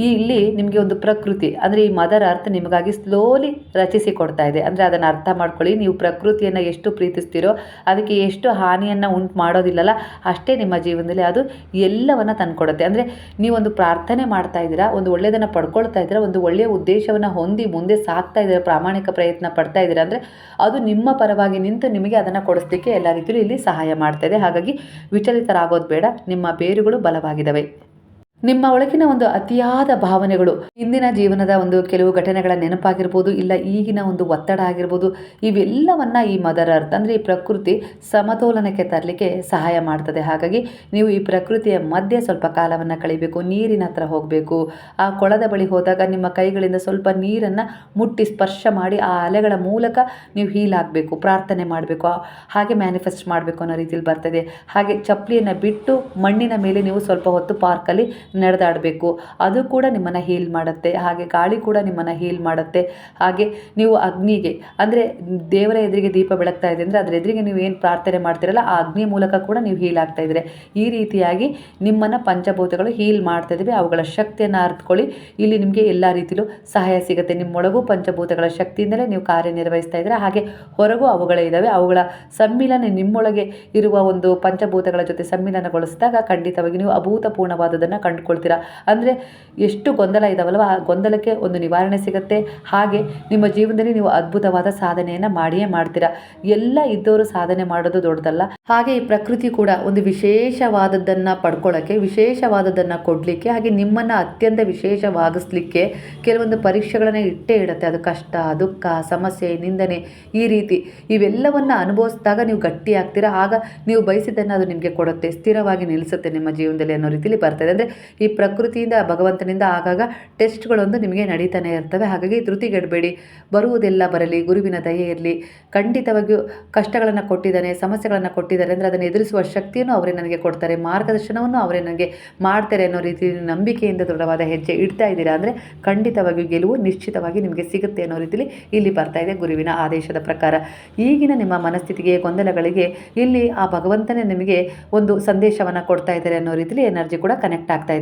ಈ ಇಲ್ಲಿ ನಿಮಗೆ ಒಂದು ಪ್ರಕೃತಿ, ಅಂದರೆ ಈ ಮದರ್ ಅರ್ಥ ನಿಮಗಾಗಿ ಸ್ಲೋಲಿ ರಚಿಸಿ ಕೊಡ್ತಾ ಇದೆ. ಅಂದರೆ ಅದನ್ನು ಅರ್ಥ ಮಾಡ್ಕೊಳ್ಳಿ, ನೀವು ಪ್ರಕೃತಿಯನ್ನು ಎಷ್ಟು ಪ್ರೀತಿಸ್ತೀರೋ, ಅದಕ್ಕೆ ಎಷ್ಟು ಹಾನಿಯನ್ನು ಉಂಟು ಮಾಡೋದಿಲ್ಲಲ್ಲ, ಅಷ್ಟೇ ನಿಮ್ಮ ಜೀವನದಲ್ಲಿ ಅದು ಎಲ್ಲವನ್ನು ತಂದುಕೊಡುತ್ತೆ. ಅಂದರೆ ನೀವೊಂದು ಪ್ರಾರ್ಥನೆ ಮಾಡ್ತಾ ಇದ್ದೀರಾ, ಒಂದು ಒಳ್ಳೆಯದನ್ನು ಪಡ್ಕೊಳ್ತಾ ಇದ್ದೀರಾ, ಒಂದು ಒಳ್ಳೆಯ ಉದ್ದೇಶವನ್ನು ಹೊಂದಿ ಮುಂದೆ ಸಾಕ್ತಾ ಇದ್ದೀರಾ, ಪ್ರಾಮಾಣಿಕ ಪ್ರಯತ್ನ ಪಡ್ತಾ ಇದ್ದೀರಾ, ಅಂದರೆ ಅದು ನಿಮ್ಮ ಪರವಾಗಿ ನಿಂತು ನಿಮಗೆ ಅದನ್ನು ಕೊಡಿಸ್ಲಿಕ್ಕೆ ಎಲ್ಲ ರೀತಿಯಲ್ಲೂ ಇಲ್ಲಿ ಸಹಾಯ ಮಾಡ್ತಾ ಇದೆ. ಹಾಗಾಗಿ ವಿಚಲಿತರಾಗೋದು ಬೇಡ, ನಿಮ್ಮ ಬೇರುಗಳು ಬಲವಾಗಿದ್ದಾವೆ ನಿಮ್ಮ ಒಳಗಿನ ಒಂದು ಅತಿಯಾದ ಭಾವನೆಗಳು ಇಂದಿನ ಜೀವನದ ಒಂದು ಕೆಲವು ಘಟನೆಗಳ ನೆನಪಾಗಿರ್ಬೋದು, ಇಲ್ಲ ಈಗಿನ ಒಂದು ಒತ್ತಡ ಆಗಿರ್ಬೋದು, ಇವೆಲ್ಲವನ್ನು ಈ ಮದರ್ ಅರ್ಥ ಅಂದರೆ ಈ ಪ್ರಕೃತಿ ಸಮತೋಲನಕ್ಕೆ ತರಲಿಕ್ಕೆ ಸಹಾಯ ಮಾಡ್ತದೆ. ಹಾಗಾಗಿ ನೀವು ಈ ಪ್ರಕೃತಿಯ ಮಧ್ಯೆ ಸ್ವಲ್ಪ ಕಾಲವನ್ನು ಕಳಿಬೇಕು, ನೀರಿನ ಹತ್ರ ಹೋಗಬೇಕು. ಆ ಕೊಳದ ಬಳಿ ಹೋದಾಗ ನಿಮ್ಮ ಕೈಗಳಿಂದ ಸ್ವಲ್ಪ ನೀರನ್ನು ಮುಟ್ಟಿ ಸ್ಪರ್ಶ ಮಾಡಿ ಆ ಅಲೆಗಳ ಮೂಲಕ ನೀವು ಹೀಲ್ ಆಗಬೇಕು, ಪ್ರಾರ್ಥನೆ ಮಾಡಬೇಕು ಹಾಗೆ ಮ್ಯಾನಿಫೆಸ್ಟ್ ಮಾಡಬೇಕು ಅನ್ನೋ ರೀತಿಯಲ್ಲಿ ಬರ್ತದೆ. ಹಾಗೆ ಚಪ್ಪಲಿಯನ್ನು ಬಿಟ್ಟು ಮಣ್ಣಿನ ಮೇಲೆ ನೀವು ಸ್ವಲ್ಪ ಹೊತ್ತು ಪಾರ್ಕಲ್ಲಿ ನಡೆದಾಡಬೇಕು. ಅದು ಕೂಡ ನಿಮ್ಮನ್ನು ಹೀಲ್ ಮಾಡುತ್ತೆ. ಹಾಗೆ ಗಾಳಿ ಕೂಡ ನಿಮ್ಮನ್ನು ಹೀಲ್ ಮಾಡುತ್ತೆ. ಹಾಗೆ ನೀವು ಅಗ್ನಿಗೆ, ಅಂದರೆ ದೇವರ ಎದುರಿಗೆ ದೀಪ ಬೆಳಗ್ತಾ ಇದೆ ಅಂದರೆ ಅದರ ಎದುರಿಗೆ ನೀವು ಏನು ಪ್ರಾರ್ಥನೆ ಮಾಡ್ತೀರಲ್ಲ, ಆ ಅಗ್ನಿ ಮೂಲಕ ಕೂಡ ನೀವು ಹೀಲ್ ಆಗ್ತಾ ಇದ್ದೀರಿ ಈ ರೀತಿಯಾಗಿ ನಿಮ್ಮನ್ನು ಪಂಚಭೂತಗಳು ಹೀಲ್ ಮಾಡ್ತಾ ಇದ್ದೀವಿ ಅವುಗಳ ಶಕ್ತಿಯನ್ನು ಅರ್ಥಕೊಳ್ಳಿ ಇಲ್ಲಿ ನಿಮಗೆ ಎಲ್ಲ ರೀತಿಯಲ್ಲೂ ಸಹಾಯ ಸಿಗುತ್ತೆ. ನಿಮ್ಮೊಳಗೂ ಪಂಚಭೂತಗಳ ಶಕ್ತಿಯಿಂದಲೇ ನೀವು ಕಾರ್ಯನಿರ್ವಹಿಸ್ತಾ ಇದ್ದೀರಾ? ಹಾಗೆ ಹೊರಗೂ ಅವುಗಳೇ ಇದ್ದಾವೆ ಅವುಗಳ ಸಮ್ಮಿಲನ ನಿಮ್ಮೊಳಗೆ ಇರುವ ಒಂದು ಪಂಚಭೂತಗಳ ಜೊತೆ ಸಮ್ಮಿಲನಗೊಳಿಸಿದಾಗ ಖಂಡಿತವಾಗಿ ನೀವು ಅಭೂತಪೂರ್ಣವಾದದನ್ನು ಕಂಡುಕೊಳ್ತೀರಾ ಅಂದರೆ ಎಷ್ಟು ಗೊಂದಲ ಇದಾವಲ್ವ? ಆ ಗೊಂದಲಕ್ಕೆ ಒಂದು ನಿವಾರಣೆ ಸಿಗುತ್ತೆ. ಹಾಗೆ ನಿಮ್ಮ ಜೀವನದಲ್ಲಿ ನೀವು ಅದ್ಭುತವಾದ ಸಾಧನೆಯನ್ನು ಮಾಡಿಯೇ ಮಾಡ್ತೀರಾ. ಎಲ್ಲ ಇದ್ದವರು ಸಾಧನೆ ಮಾಡೋದು ದೊಡ್ಡದಲ್ಲ. ಹಾಗೆ ಈ ಪ್ರಕೃತಿ ಕೂಡ ಒಂದು ವಿಶೇಷವಾದದ್ದನ್ನು ಪಡ್ಕೊಳ್ಳೋಕ್ಕೆ ವಿಶೇಷವಾದದ್ದನ್ನು ಕೊಡಲಿಕ್ಕೆ, ಹಾಗೆ ನಿಮ್ಮನ್ನು ಅತ್ಯಂತ ವಿಶೇಷವಾಗಿಸ್ಲಿಕ್ಕೆ ಕೆಲವೊಂದು ಪರೀಕ್ಷೆಗಳನ್ನು ಇಟ್ಟೇ ಇಡುತ್ತೆ. ಅದು ಕಷ್ಟ, ದುಃಖ, ಸಮಸ್ಯೆ, ನಿಂದನೆ ಈ ರೀತಿ ಇವೆಲ್ಲವನ್ನು ಅನುಭವಿಸಿದಾಗ ನೀವು ಗಟ್ಟಿ ಆಗ್ತೀರಾ? ಆಗ ನೀವು ಬಯಸಿದ್ದನ್ನು ಅದು ನಿಮಗೆ ಕೊಡುತ್ತೆ. ಸ್ಥಿರವಾಗಿ ನಿಲ್ಲಿಸುತ್ತೆ ನಿಮ್ಮ ಜೀವನದಲ್ಲಿ ಅನ್ನೋ ರೀತಿಯಲ್ಲಿ ಬರ್ತದೆ ಅಂದರೆ ಈ ಪ್ರಕೃತಿಯಿಂದ, ಭಗವಂತನಿಂದ ಆಗಾಗ ಟೆಸ್ಟ್ಗಳೊಂದು ನಿಮಗೆ ನಡೀತಾನೆ ಇರ್ತವೆ. ಹಾಗಾಗಿ ಧೃತಿಗೆಡಬೇಡಿ. ಬರುವುದೆಲ್ಲ ಬರಲಿ, ಗುರುವಿನ ದಯೆ ಇರಲಿ. ಖಂಡಿತವಾಗಿಯೂ ಕಷ್ಟಗಳನ್ನು ಕೊಟ್ಟಿದ್ದಾನೆ, ಸಮಸ್ಯೆಗಳನ್ನು ಕೊಟ್ಟಿದ್ದಾರೆ ಅಂದರೆ ಅದನ್ನು ಎದುರಿಸುವ ಶಕ್ತಿಯನ್ನು ಅವರೇ ನನಗೆ ಕೊಡ್ತಾರೆ. ಮಾರ್ಗದರ್ಶನವನ್ನು ಅವರೇ ನನಗೆ ಮಾಡ್ತಾರೆ ಅನ್ನೋ ರೀತಿ ನಂಬಿಕೆಯಿಂದ ದೃಢವಾದ ಹೆಜ್ಜೆ ಇಡ್ತಾ ಇದ್ದೀರಾ ಅಂದರೆ ಖಂಡಿತವಾಗಿಯೂ ಗೆಲುವು ನಿಶ್ಚಿತವಾಗಿ ನಿಮಗೆ ಸಿಗುತ್ತೆ ಅನ್ನೋ ರೀತಿಯಲ್ಲಿ ಇಲ್ಲಿ ಬರ್ತಾ ಇದೆ ಗುರುವಿನ ಆದೇಶದ ಪ್ರಕಾರ. ಈಗಿನ ನಿಮ್ಮ ಮನಸ್ಥಿತಿಗೆ, ಗೊಂದಲಗಳಿಗೆ ಇಲ್ಲಿ ಆ ಭಗವಂತನೇ ನಿಮಗೆ ಒಂದು ಸಂದೇಶವನ್ನು ಕೊಡ್ತಾ ಇದ್ದಾರೆ ಅನ್ನೋ ರೀತಿಯಲ್ಲಿ ಎನರ್ಜಿ ಕೂಡ ಕನೆಕ್ಟ್ ಆಗ್ತಾ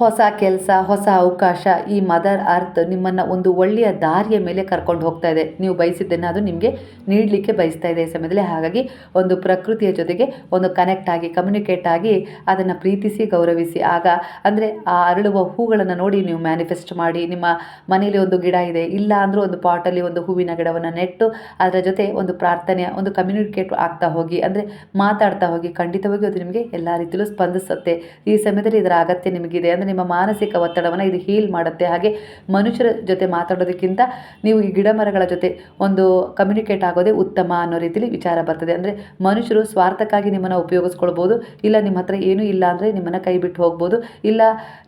ಹೊಸ ಕೆಲಸ, ಹೊಸ ಅವಕಾಶ ಈ ಮದರ್ ಅರ್ತ್ ನಿಮ್ಮನ್ನು ಒಂದು ಒಳ್ಳೆಯ ದಾರಿಯ ಮೇಲೆ ಕರ್ಕೊಂಡು ಹೋಗ್ತಾ ಇದೆ. ನೀವು ಬಯಸಿದ್ದನ್ನು ಅದು ನಿಮಗೆ ನೀಡಲಿಕ್ಕೆ ಬಯಸ್ತಾ ಇದೆ ಈ ಸಮಯದಲ್ಲಿ. ಹಾಗಾಗಿ ಒಂದು ಪ್ರಕೃತಿಯ ಜೊತೆಗೆ ಒಂದು ಕನೆಕ್ಟ್ ಆಗಿ ಕಮ್ಯುನಿಕೇಟ್ ಆಗಿ ಅದನ್ನು ಪ್ರೀತಿಸಿ, ಗೌರವಿಸಿ. ಆಗ ಅಂದರೆ ಆ ಅರಳುವ ಹೂಗಳನ್ನು ನೋಡಿ ನೀವು ಮ್ಯಾನಿಫೆಸ್ಟ್ ಮಾಡಿ, ನಿಮ್ಮ ಮನೆಯಲ್ಲಿ ಒಂದು ಗಿಡ ಇದೆ, ಇಲ್ಲ ಅಂದರೂ ಒಂದು ಪಾಟಲ್ಲಿ ಒಂದು ಹೂವಿನ ಗಿಡವನ್ನು ನೆಟ್ಟು ಅದರ ಜೊತೆ ಒಂದು ಪ್ರಾರ್ಥನೆ, ಒಂದು ಕಮ್ಯುನಿಕೇಟ್ ಆಗ್ತಾ ಹೋಗಿ, ಅಂದರೆ ಮಾತಾಡ್ತಾ ಹೋಗಿ ಖಂಡಿತವಾಗಿ ಅದು ನಿಮಗೆ ಎಲ್ಲ ರೀತಿಯಲ್ಲೂ ಸ್ಪಂದಿಸುತ್ತೆ. ಈ ಸಮಯದಲ್ಲಿ ಇದರ ಅಗತ್ಯ ನಿಮಗೆ ನಿಮಗಿದೆ ಅಂದರೆ ನಿಮ್ಮ ಮಾನಸಿಕ ಒತ್ತಡವನ್ನು ಇದು ಹೀಲ್ ಮಾಡುತ್ತೆ. ಹಾಗೆ ಮನುಷ್ಯರ ಜೊತೆ ಮಾತಾಡೋದಕ್ಕಿಂತ ನೀವು ಈ ಗಿಡ ಮರಗಳ ಜೊತೆ ಒಂದು ಕಮ್ಯುನಿಕೇಟ್ ಆಗೋದೇ ಉತ್ತಮ ಅನ್ನೋ ರೀತಿಯಲ್ಲಿ ವಿಚಾರ ಬರ್ತದೆ. ಅಂದರೆ ಮನುಷ್ಯರು ಸ್ವಾರ್ಥಕ್ಕಾಗಿ ನಿಮ್ಮನ್ನು ಉಪಯೋಗಿಸ್ಕೊಳ್ಬೋದು. ಇಲ್ಲ ನಿಮ್ಮ ಹತ್ರ ಏನೂ ಇಲ್ಲ ಅಂದರೆ ನಿಮ್ಮನ್ನು ಕೈ ಬಿಟ್ಟು ಹೋಗ್ಬೋದು. ಇಲ್ಲ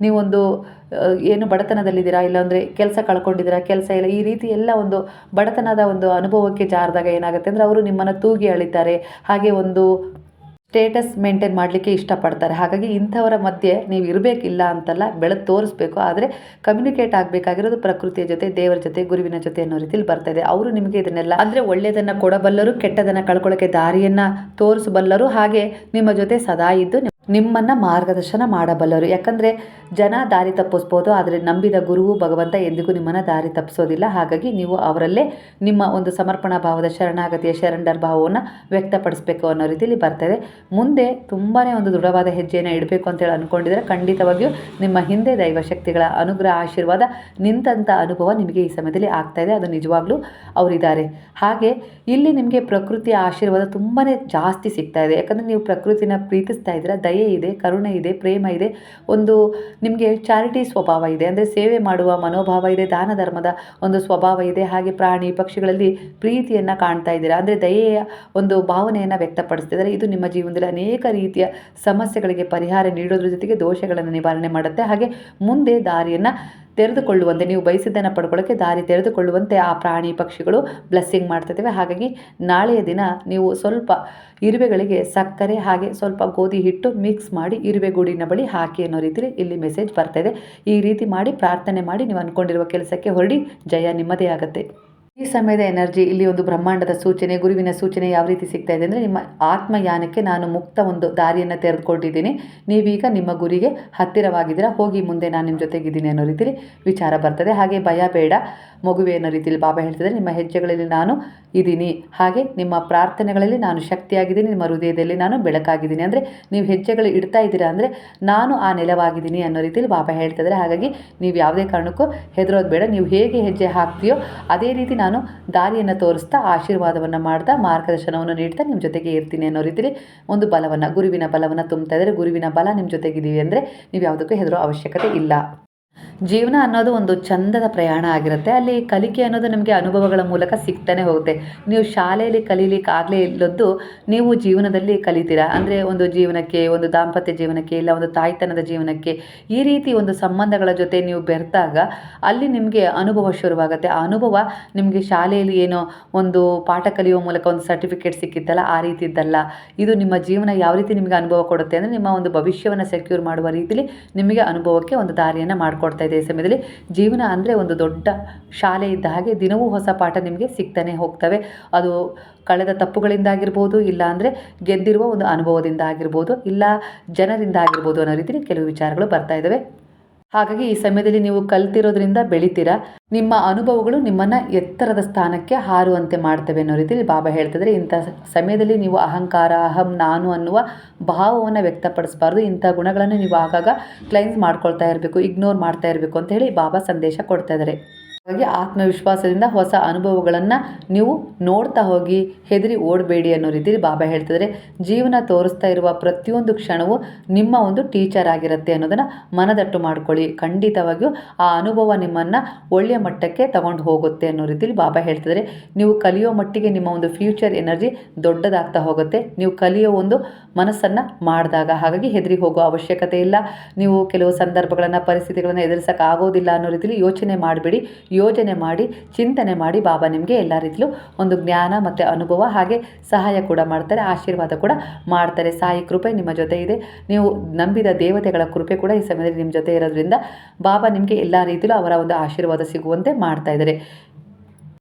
ನೀವೊಂದು ಏನು ಬಡತನದಲ್ಲಿದ್ದೀರಾ? ಇಲ್ಲಾಂದರೆ ಕೆಲಸ ಕಳ್ಕೊಂಡಿದ್ದೀರಾ? ಕೆಲಸ ಇಲ್ಲ. ಈ ರೀತಿ ಎಲ್ಲ ಒಂದು ಬಡತನದ ಒಂದು ಅನುಭವಕ್ಕೆ ಜಾರಿದಾಗ ಏನಾಗುತ್ತೆ ಅಂದರೆ ಅವರು ನಿಮ್ಮನ್ನು ತೂಗಿ ಅಳಿತಾರೆ. ಹಾಗೆ ಒಂದು ಸ್ಟೇಟಸ್ ಮೇಂಟೈನ್ ಮಾಡಲಿಕ್ಕೆ ಇಷ್ಟಪಡ್ತಾರೆ. ಹಾಗಾಗಿ ಇಂಥವರ ಮಧ್ಯೆ ನೀವು ಇರಬೇಕಿಲ್ಲ ಅಂತಲ್ಲ, ಬೆಳೆದು ತೋರಿಸ್ಬೇಕು. ಆದರೆ ಕಮ್ಯುನಿಕೇಟ್ ಆಗಬೇಕಾಗಿರೋದು ಪ್ರಕೃತಿಯ ಜೊತೆ, ದೇವರ ಜೊತೆ, ಗುರುವಿನ ಜೊತೆ ಅನ್ನೋ ರೀತಿಲಿ ಇದೆ. ಅವರು ನಿಮಗೆ ಇದನ್ನೆಲ್ಲ, ಅಂದರೆ ಒಳ್ಳೆಯದನ್ನು ಕೊಡಬಲ್ಲರು, ಕೆಟ್ಟದನ್ನು ಕಳ್ಕೊಳ್ಳೋಕ್ಕೆ ದಾರಿಯನ್ನು ತೋರಿಸಬಲ್ಲರು ಹಾಗೆ ನಿಮ್ಮ ಜೊತೆ ಸದಾ ಇದ್ದು ನಿಮ್ಮನ್ನ ಮಾರ್ಗದರ್ಶನ ಮಾಡಬಲ್ಲರು. ಯಾಕಂದರೆ ಜನ ದಾರಿ ತಪ್ಪಿಸ್ಬೋದು, ಆದರೆ ನಂಬಿದ ಗುರುವು ಭಗವಂತ ಎಂದಿಗೂ ನಿಮ್ಮನ್ನು ದಾರಿ ತಪ್ಪಿಸೋದಿಲ್ಲ. ಹಾಗಾಗಿ ನೀವು ಅವರಲ್ಲೇ ನಿಮ್ಮ ಒಂದು ಸಮರ್ಪಣಾ ಭಾವದ ಶರಣಾಗತಿಯ ಶರಣರ್ ಭಾವವನ್ನು ವ್ಯಕ್ತಪಡಿಸಬೇಕು ಅನ್ನೋ ರೀತಿಯಲ್ಲಿ ಬರ್ತದೆ ಮುಂದೆ ತುಂಬಾ ಒಂದು ದೃಢವಾದ ಹೆಜ್ಜೆಯನ್ನು ಇಡಬೇಕು ಅಂತೇಳಿ ಅಂದ್ಕೊಂಡಿದ್ರೆ ಖಂಡಿತವಾಗಿಯೂ ನಿಮ್ಮ ಹಿಂದೆ ದೈವಶಕ್ತಿಗಳ ಅನುಗ್ರಹ, ಆಶೀರ್ವಾದ ನಿಂತಂಥ ಅನುಭವ ನಿಮಗೆ ಈ ಸಮಯದಲ್ಲಿ ಆಗ್ತಾಯಿದೆ ಅದು ನಿಜವಾಗ್ಲೂ ಅವರಿದ್ದಾರೆ. ಹಾಗೆ ಇಲ್ಲಿ ನಿಮಗೆ ಪ್ರಕೃತಿಯ ಆಶೀರ್ವಾದ ತುಂಬಾ ಜಾಸ್ತಿ ಸಿಗ್ತಾ ಇದೆ. ಯಾಕಂದರೆ ನೀವು ಪ್ರಕೃತಿನ ಪ್ರೀತಿಸ್ತಾ ಇದ್ದೀರಾ ದಯೆ ಇದೆ, ಕರುಣೆ ಇದೆ, ಪ್ರೇಮ ಇದೆ, ಒಂದು ನಿಮಗೆ ಚಾರಿಟಿ ಸ್ವಭಾವ ಇದೆ, ಅಂದರೆ ಸೇವೆ ಮಾಡುವ ಮನೋಭಾವ ಇದೆ, ದಾನ ಧರ್ಮದ ಒಂದು ಸ್ವಭಾವ ಇದೆ, ಹಾಗೆ ಪ್ರಾಣಿ ಪಕ್ಷಿಗಳಲ್ಲಿ ಪ್ರೀತಿಯನ್ನು ಕಾಣ್ತಾ ಇದ್ದೀರಾ, ಅಂದರೆ ದಯೆಯ ಒಂದು ಭಾವನೆಯನ್ನು ವ್ಯಕ್ತಪಡಿಸ್ತಿದ್ದಾರೆ ಇದು ನಿಮ್ಮ ಜೀವನದಲ್ಲಿ ಅನೇಕ ರೀತಿಯ ಸಮಸ್ಯೆಗಳಿಗೆ ಪರಿಹಾರ ನೀಡೋದ್ರ ಜೊತೆಗೆ ದೋಷಗಳನ್ನು ನಿವಾರಣೆ ಮಾಡುತ್ತೆ. ಹಾಗೆ ಮುಂದೆ ದಾರಿಯನ್ನು ತೆರೆದುಕೊಳ್ಳುವಂತೆ, ನೀವು ಬಯಸಿದ್ದನ್ನು ಪಡ್ಕೊಳ್ಳೋಕ್ಕೆ ದಾರಿ ತೆರೆದುಕೊಳ್ಳುವಂತೆ ಆ ಪ್ರಾಣಿ ಪಕ್ಷಿಗಳು ಬ್ಲೆಸ್ಸಿಂಗ್ ಮಾಡ್ತಿದ್ದೇವೆ. ಹಾಗಾಗಿ ನಾಳೆಯ ದಿನ ನೀವು ಸ್ವಲ್ಪ ಇರುವೆಗಳಿಗೆ ಸಕ್ಕರೆ, ಹಾಗೆ ಸ್ವಲ್ಪ ಗೋಧಿ ಹಿಟ್ಟು ಮಿಕ್ಸ್ ಮಾಡಿ ಇರುವೆ ಗೂಡಿನ ಬಳಿ ಹಾಕಿ ಅನ್ನೋ ರೀತಿಯಲ್ಲಿ ಇಲ್ಲಿ ಮೆಸೇಜ್ ಬರ್ತಾ ಇದೆ. ಈ ರೀತಿ ಮಾಡಿ, ಪ್ರಾರ್ಥನೆ ಮಾಡಿ ನೀವು ಅಂದ್ಕೊಂಡಿರುವ ಕೆಲಸಕ್ಕೆ ಹೊರಡಿ. ಜಯ ನಿಮ್ಮದೇ ಆಗುತ್ತೆ. ಈ ಸಮಯದ ಎನರ್ಜಿ, ಇಲ್ಲಿ ಒಂದು ಬ್ರಹ್ಮಾಂಡದ ಸೂಚನೆ, ಗುರುವಿನ ಸೂಚನೆ ಯಾವ ರೀತಿ ಸಿಗ್ತಾ ಇದೆ ಅಂದರೆ ನಿಮ್ಮ ಆತ್ಮಯಾನಕ್ಕೆ ನಾನು ಮುಕ್ತ ಒಂದು ದಾರಿಯನ್ನು ತೆರೆದುಕೊಂಡಿದ್ದೀನಿ ನೀವೀಗ ನಿಮ್ಮ ಗುರಿಗೆ ಹತ್ತಿರವಾಗಿದ್ದೀರಾ, ಹೋಗಿ ಮುಂದೆ ನಾನು ನಿಮ್ಮ ಜೊತೆಗಿದ್ದೀನಿ ಅನ್ನೋ ರೀತಿಯಲ್ಲಿ ವಿಚಾರ ಬರ್ತದೆ. ಹಾಗೆ ಭಯ ಬೇಡ, ಮಗುವೆ ಅನ್ನೋ ರೀತಿಯಲ್ಲಿ ಬಾಬಾ ಹೇಳ್ತಿದ್ದಾರೆ, ನಿಮ್ಮ ಹೆಜ್ಜೆಗಳಲ್ಲಿ ನಾನು ಇದ್ದೀನಿ ಹಾಗೆ ನಿಮ್ಮ ಪ್ರಾರ್ಥನೆಗಳಲ್ಲಿ ನಾನು ಶಕ್ತಿಯಾಗಿದ್ದೀನಿ, ನಿಮ್ಮ ಹೃದಯದಲ್ಲಿ ನಾನು ಬೆಳಕಾಗಿದ್ದೀನಿ. ಅಂದರೆ ನೀವು ಹೆಜ್ಜೆಗಳು ಇಡ್ತಾ ಇದ್ದೀರಾ ಅಂದರೆ ನಾನು ಆ ನೆಲವಾಗಿದ್ದೀನಿ ಅನ್ನೋ ರೀತಿಯಲ್ಲಿ ಬಾಬಾ ಹೇಳ್ತಿದ್ದಾರೆ. ಹಾಗಾಗಿ ನೀವು ಯಾವುದೇ ಕಾರಣಕ್ಕೂ ಹೆದರೋದು ಬೇಡ. ನೀವು ಹೇಗೆ ಹೆಜ್ಜೆ ಹಾಕ್ತೀಯೋ ಅದೇ ರೀತಿ ನಾನು ದಾರಿಯನ್ನು ತೋರಿಸ್ತಾ ಆಶೀರ್ವಾದವನ್ನು ಮಾಡ್ತಾ ಮಾರ್ಗದರ್ಶನವನ್ನು ನೀಡ್ತಾ ನಿಮ್ಮ ಜೊತೆಗೆ ಇರ್ತೀನಿ ಅನ್ನೋ ರೀತಿಯಲ್ಲಿ ಒಂದು ಬಲವನ್ನು, ಗುರುವಿನ ಬಲವನ್ನು ತುಂಬ್ತಾ ಇದ್ದರೆ. ಗುರುವಿನ ಬಲ ನಿಮ್ಮ ಜೊತೆಗಿದ್ದೀವಿ ಅಂದರೆ ನೀವು ಯಾವುದಕ್ಕೂ ಹೆದರೋ ಅವಶ್ಯಕತೆ ಇಲ್ಲ. ಜೀವನ ಅನ್ನೋದು ಒಂದು ಚಂದದ ಪ್ರಯಾಣ ಆಗಿರುತ್ತೆ. ಅಲ್ಲಿ ಕಲಿಕೆ ಅನ್ನೋದು ನಿಮಗೆ ಅನುಭವಗಳ ಮೂಲಕ ಸಿಗ್ತಾನೆ ಹೋಗುತ್ತೆ. ನೀವು ಶಾಲೆಯಲ್ಲಿ ಕಲೀಲಿಕ್ಕೆ ಆಗಲೇ ಇಲ್ಲದ್ದು ನೀವು ಜೀವನದಲ್ಲಿ ಕಲಿತೀರಾ? ಅಂದರೆ ಒಂದು ಜೀವನಕ್ಕೆ, ಒಂದು ದಾಂಪತ್ಯ ಜೀವನಕ್ಕೆ, ಇಲ್ಲ ಒಂದು ತಾಯ್ತನದ ಜೀವನಕ್ಕೆ ಈ ರೀತಿ ಒಂದು ಸಂಬಂಧಗಳ ಜೊತೆ ನೀವು ಬೆರೆತಾಗ ಅಲ್ಲಿ ನಿಮಗೆ ಅನುಭವ ಶುರುವಾಗುತ್ತೆ. ಆ ಅನುಭವ ನಿಮಗೆ ಶಾಲೆಯಲ್ಲಿ ಏನೋ ಒಂದು ಪಾಠ ಕಲಿಯುವ ಮೂಲಕ ಒಂದು ಸರ್ಟಿಫಿಕೇಟ್ ಸಿಕ್ಕಿತ್ತಲ್ಲ, ಆ ರೀತಿ ಇದ್ದಲ್ಲ. ಇದು ನಿಮ್ಮ ಜೀವನ ಯಾವ ರೀತಿ ನಿಮಗೆ ಅನುಭವ ಕೊಡುತ್ತೆ ಅಂದರೆ ನಿಮ್ಮ ಒಂದು ಭವಿಷ್ಯವನ್ನು ಸೆಕ್ಯೂರ್ ಮಾಡುವ ರೀತಿಯಲ್ಲಿ ನಿಮಗೆ ಅನುಭವಕ್ಕೆ ಒಂದು ದಾರಿಯನ್ನು ಮಾಡಿಕೊಡ್ತಾ ಇದೆ ಈ ಸಮಯದಲ್ಲಿ. ಜೀವನ ಅಂದರೆ ಒಂದು ದೊಡ್ಡ ಶಾಲೆ ಇದ್ದ ಹಾಗೆ ದಿನವೂ ಹೊಸ ಪಾಠ ನಿಮಗೆ ಸಿಗ್ತಾನೆ ಹೋಗ್ತವೆ. ಅದು ಕಳೆದ ತಪ್ಪುಗಳಿಂದಾಗಿರ್ಬೋದು ಇಲ್ಲ ಅಂದರೆ ಗೆದ್ದಿರುವ ಒಂದು ಅನುಭವದಿಂದ ಆಗಿರ್ಬೋದು, ಇಲ್ಲ ಜನರಿಂದ ಆಗಿರ್ಬೋದು ಅನ್ನೋ ರೀತಿಯಲ್ಲಿ ಕೆಲವು ವಿಚಾರಗಳು ಬರ್ತಾ ಇದ್ದಾವೆ ಹಾಗಾಗಿ ಈ ಸಮಯದಲ್ಲಿ ನೀವು ಕಲ್ತಿರೋದ್ರಿಂದ ಬೆಳಿತೀರಾ. ನಿಮ್ಮ ಅನುಭವಗಳು ನಿಮ್ಮನ್ನ ಎತ್ತರದ ಸ್ಥಾನಕ್ಕೆ ಹಾರುವಂತೆ ಮಾಡ್ತವೆ ಅನ್ನೋ ರೀತಿಯಲ್ಲಿ ಬಾಬಾ ಹೇಳ್ತಿದ್ರೆ ಇಂಥ ಸಮಯದಲ್ಲಿ ನೀವು ಅಹಂಕಾರ, ಅಹಂ, ನಾನು ಅನ್ನುವ ಭಾವವನ್ನು ವ್ಯಕ್ತಪಡಿಸಬಾರ್ದು. ಇಂಥ ಗುಣಗಳನ್ನು ನೀವು ಆಗಾಗ ಕ್ಲೈನ್ಸ್ ಮಾಡ್ಕೊಳ್ತಾ ಇರಬೇಕು, ಇಗ್ನೋರ್ ಮಾಡ್ತಾ ಇರಬೇಕು ಅಂತ ಹೇಳಿ ಬಾಬಾ ಸಂದೇಶ ಕೊಡ್ತಾ ಇದ್ದಾರೆ. ಹಾಗಾಗಿ ಆತ್ಮವಿಶ್ವಾಸದಿಂದ ಹೊಸ ಅನುಭವಗಳನ್ನು ನೀವು ನೋಡ್ತಾ ಹೋಗಿ, ಹೆದರಿ ಓಡಬೇಡಿ ಅನ್ನೋ ರೀತಿಯಲ್ಲಿ ಬಾಬಾ ಹೇಳ್ತಿದ್ದಾರೆ ಜೀವನ ತೋರಿಸ್ತಾ ಇರುವ ಪ್ರತಿಯೊಂದು ಕ್ಷಣವು ನಿಮ್ಮ ಒಂದು ಟೀಚರ್ ಆಗಿರುತ್ತೆ ಅನ್ನೋದನ್ನು ಮನದಟ್ಟು ಮಾಡ್ಕೊಳ್ಳಿ. ಖಂಡಿತವಾಗಿಯೂ ಆ ಅನುಭವ ನಿಮ್ಮನ್ನು ಒಳ್ಳೆಯ ಮಟ್ಟಕ್ಕೆ ತಗೊಂಡು ಹೋಗುತ್ತೆ ಅನ್ನೋ ರೀತಿಯಲ್ಲಿ ಬಾಬಾ ಹೇಳ್ತಿದ್ದಾರೆ ನೀವು ಕಲಿಯೋ ಮಟ್ಟಿಗೆ ನಿಮ್ಮ ಒಂದು ಫ್ಯೂಚರ್ ಎನರ್ಜಿ ದೊಡ್ಡದಾಗ್ತಾ ಹೋಗುತ್ತೆ. ನೀವು ಕಲಿಯೋ ಒಂದು ಮನಸ್ಸನ್ನು ಮಾಡಿದಾಗ ಹಾಗಾಗಿ ಹೆದರಿ ಹೋಗೋ ಅವಶ್ಯಕತೆ ಇಲ್ಲ. ನೀವು ಕೆಲವು ಸಂದರ್ಭಗಳನ್ನು, ಪರಿಸ್ಥಿತಿಗಳನ್ನು ಎದುರಿಸೋಕೆ ಆಗೋದಿಲ್ಲ ಅನ್ನೋ ರೀತಿಯಲ್ಲಿ ಯೋಚನೆ ಮಾಡಬೇಡಿ. ಯೋಜನೆ ಮಾಡಿ, ಚಿಂತನೆ ಮಾಡಿ ಬಾಬಾ ನಿಮಗೆ ಎಲ್ಲ ರೀತಿಲೂ ಒಂದು ಜ್ಞಾನ ಮತ್ತು ಅನುಭವ ಹಾಗೆ ಸಹಾಯ ಕೂಡ ಮಾಡ್ತಾರೆ, ಆಶೀರ್ವಾದ ಕೂಡ ಮಾಡ್ತಾರೆ. ಸಾಯಿ ಕೃಪೆ ನಿಮ್ಮ ಜೊತೆ ಇದೆ. ನೀವು ನಂಬಿದ ದೇವತೆಗಳ ಕೃಪೆ ಕೂಡ ಈ ಸಮಯದಲ್ಲಿ ನಿಮ್ಮ ಜೊತೆ ಇರೋದ್ರಿಂದ ಬಾಬಾ ನಿಮಗೆ ಎಲ್ಲ ರೀತಿಯಲ್ಲೂ ಅವರ ಒಂದು ಆಶೀರ್ವಾದ ಸಿಗುವಂತೆ ಮಾಡ್ತಾ ಇದ್ದಾರೆ.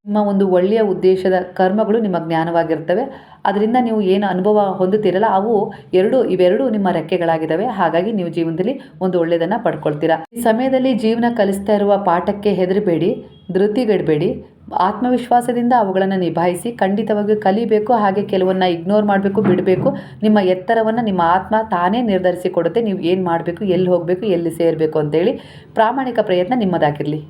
ನಿಮ್ಮ ಒಂದು ಒಳ್ಳೆಯ ಉದ್ದೇಶದ ಕರ್ಮಗಳು ನಿಮ್ಮ ಜ್ಞಾನವಾಗಿರ್ತವೆ. ಅದರಿಂದ ನೀವು ಏನು ಅನುಭವ ಹೊಂದುತ್ತೀರಲ್ಲ, ಅವು ಎರಡು, ಇವೆರಡು ನಿಮ್ಮ ರೆಕ್ಕೆಗಳಾಗಿದ್ದಾವೆ. ಹಾಗಾಗಿ ನೀವು ಜೀವನದಲ್ಲಿ ಒಂದು ಒಳ್ಳೆಯದನ್ನು ಪಡ್ಕೊಳ್ತೀರಾ. ಈ ಸಮಯದಲ್ಲಿ ಜೀವನ ಕಲಿಸ್ತಾ ಇರುವ ಪಾಠಕ್ಕೆ ಹೆದರಬೇಡಿ, ಧೃತಿಗೆಡಬೇಡಿ, ಆತ್ಮವಿಶ್ವಾಸದಿಂದ ಅವುಗಳನ್ನು ನಿಭಾಯಿಸಿ ಖಂಡಿತವಾಗಿಯೂ ಕಲಿಬೇಕು, ಹಾಗೆ ಕೆಲವನ್ನ ಇಗ್ನೋರ್ ಮಾಡಬೇಕು, ಬಿಡಬೇಕು. ನಿಮ್ಮ ಎತ್ತರವನ್ನು ನಿಮ್ಮ ಆತ್ಮ ತಾನೇ ನಿರ್ಧರಿಸಿಕೊಡುತ್ತೆ. ನೀವು ಏನು ಮಾಡಬೇಕು, ಎಲ್ಲಿ ಹೋಗಬೇಕು, ಎಲ್ಲಿ ಸೇರಬೇಕು ಅಂತೇಳಿ ಪ್ರಾಮಾಣಿಕ ಪ್ರಯತ್ನ ನಿಮ್ಮದಾಗಿರಲಿ.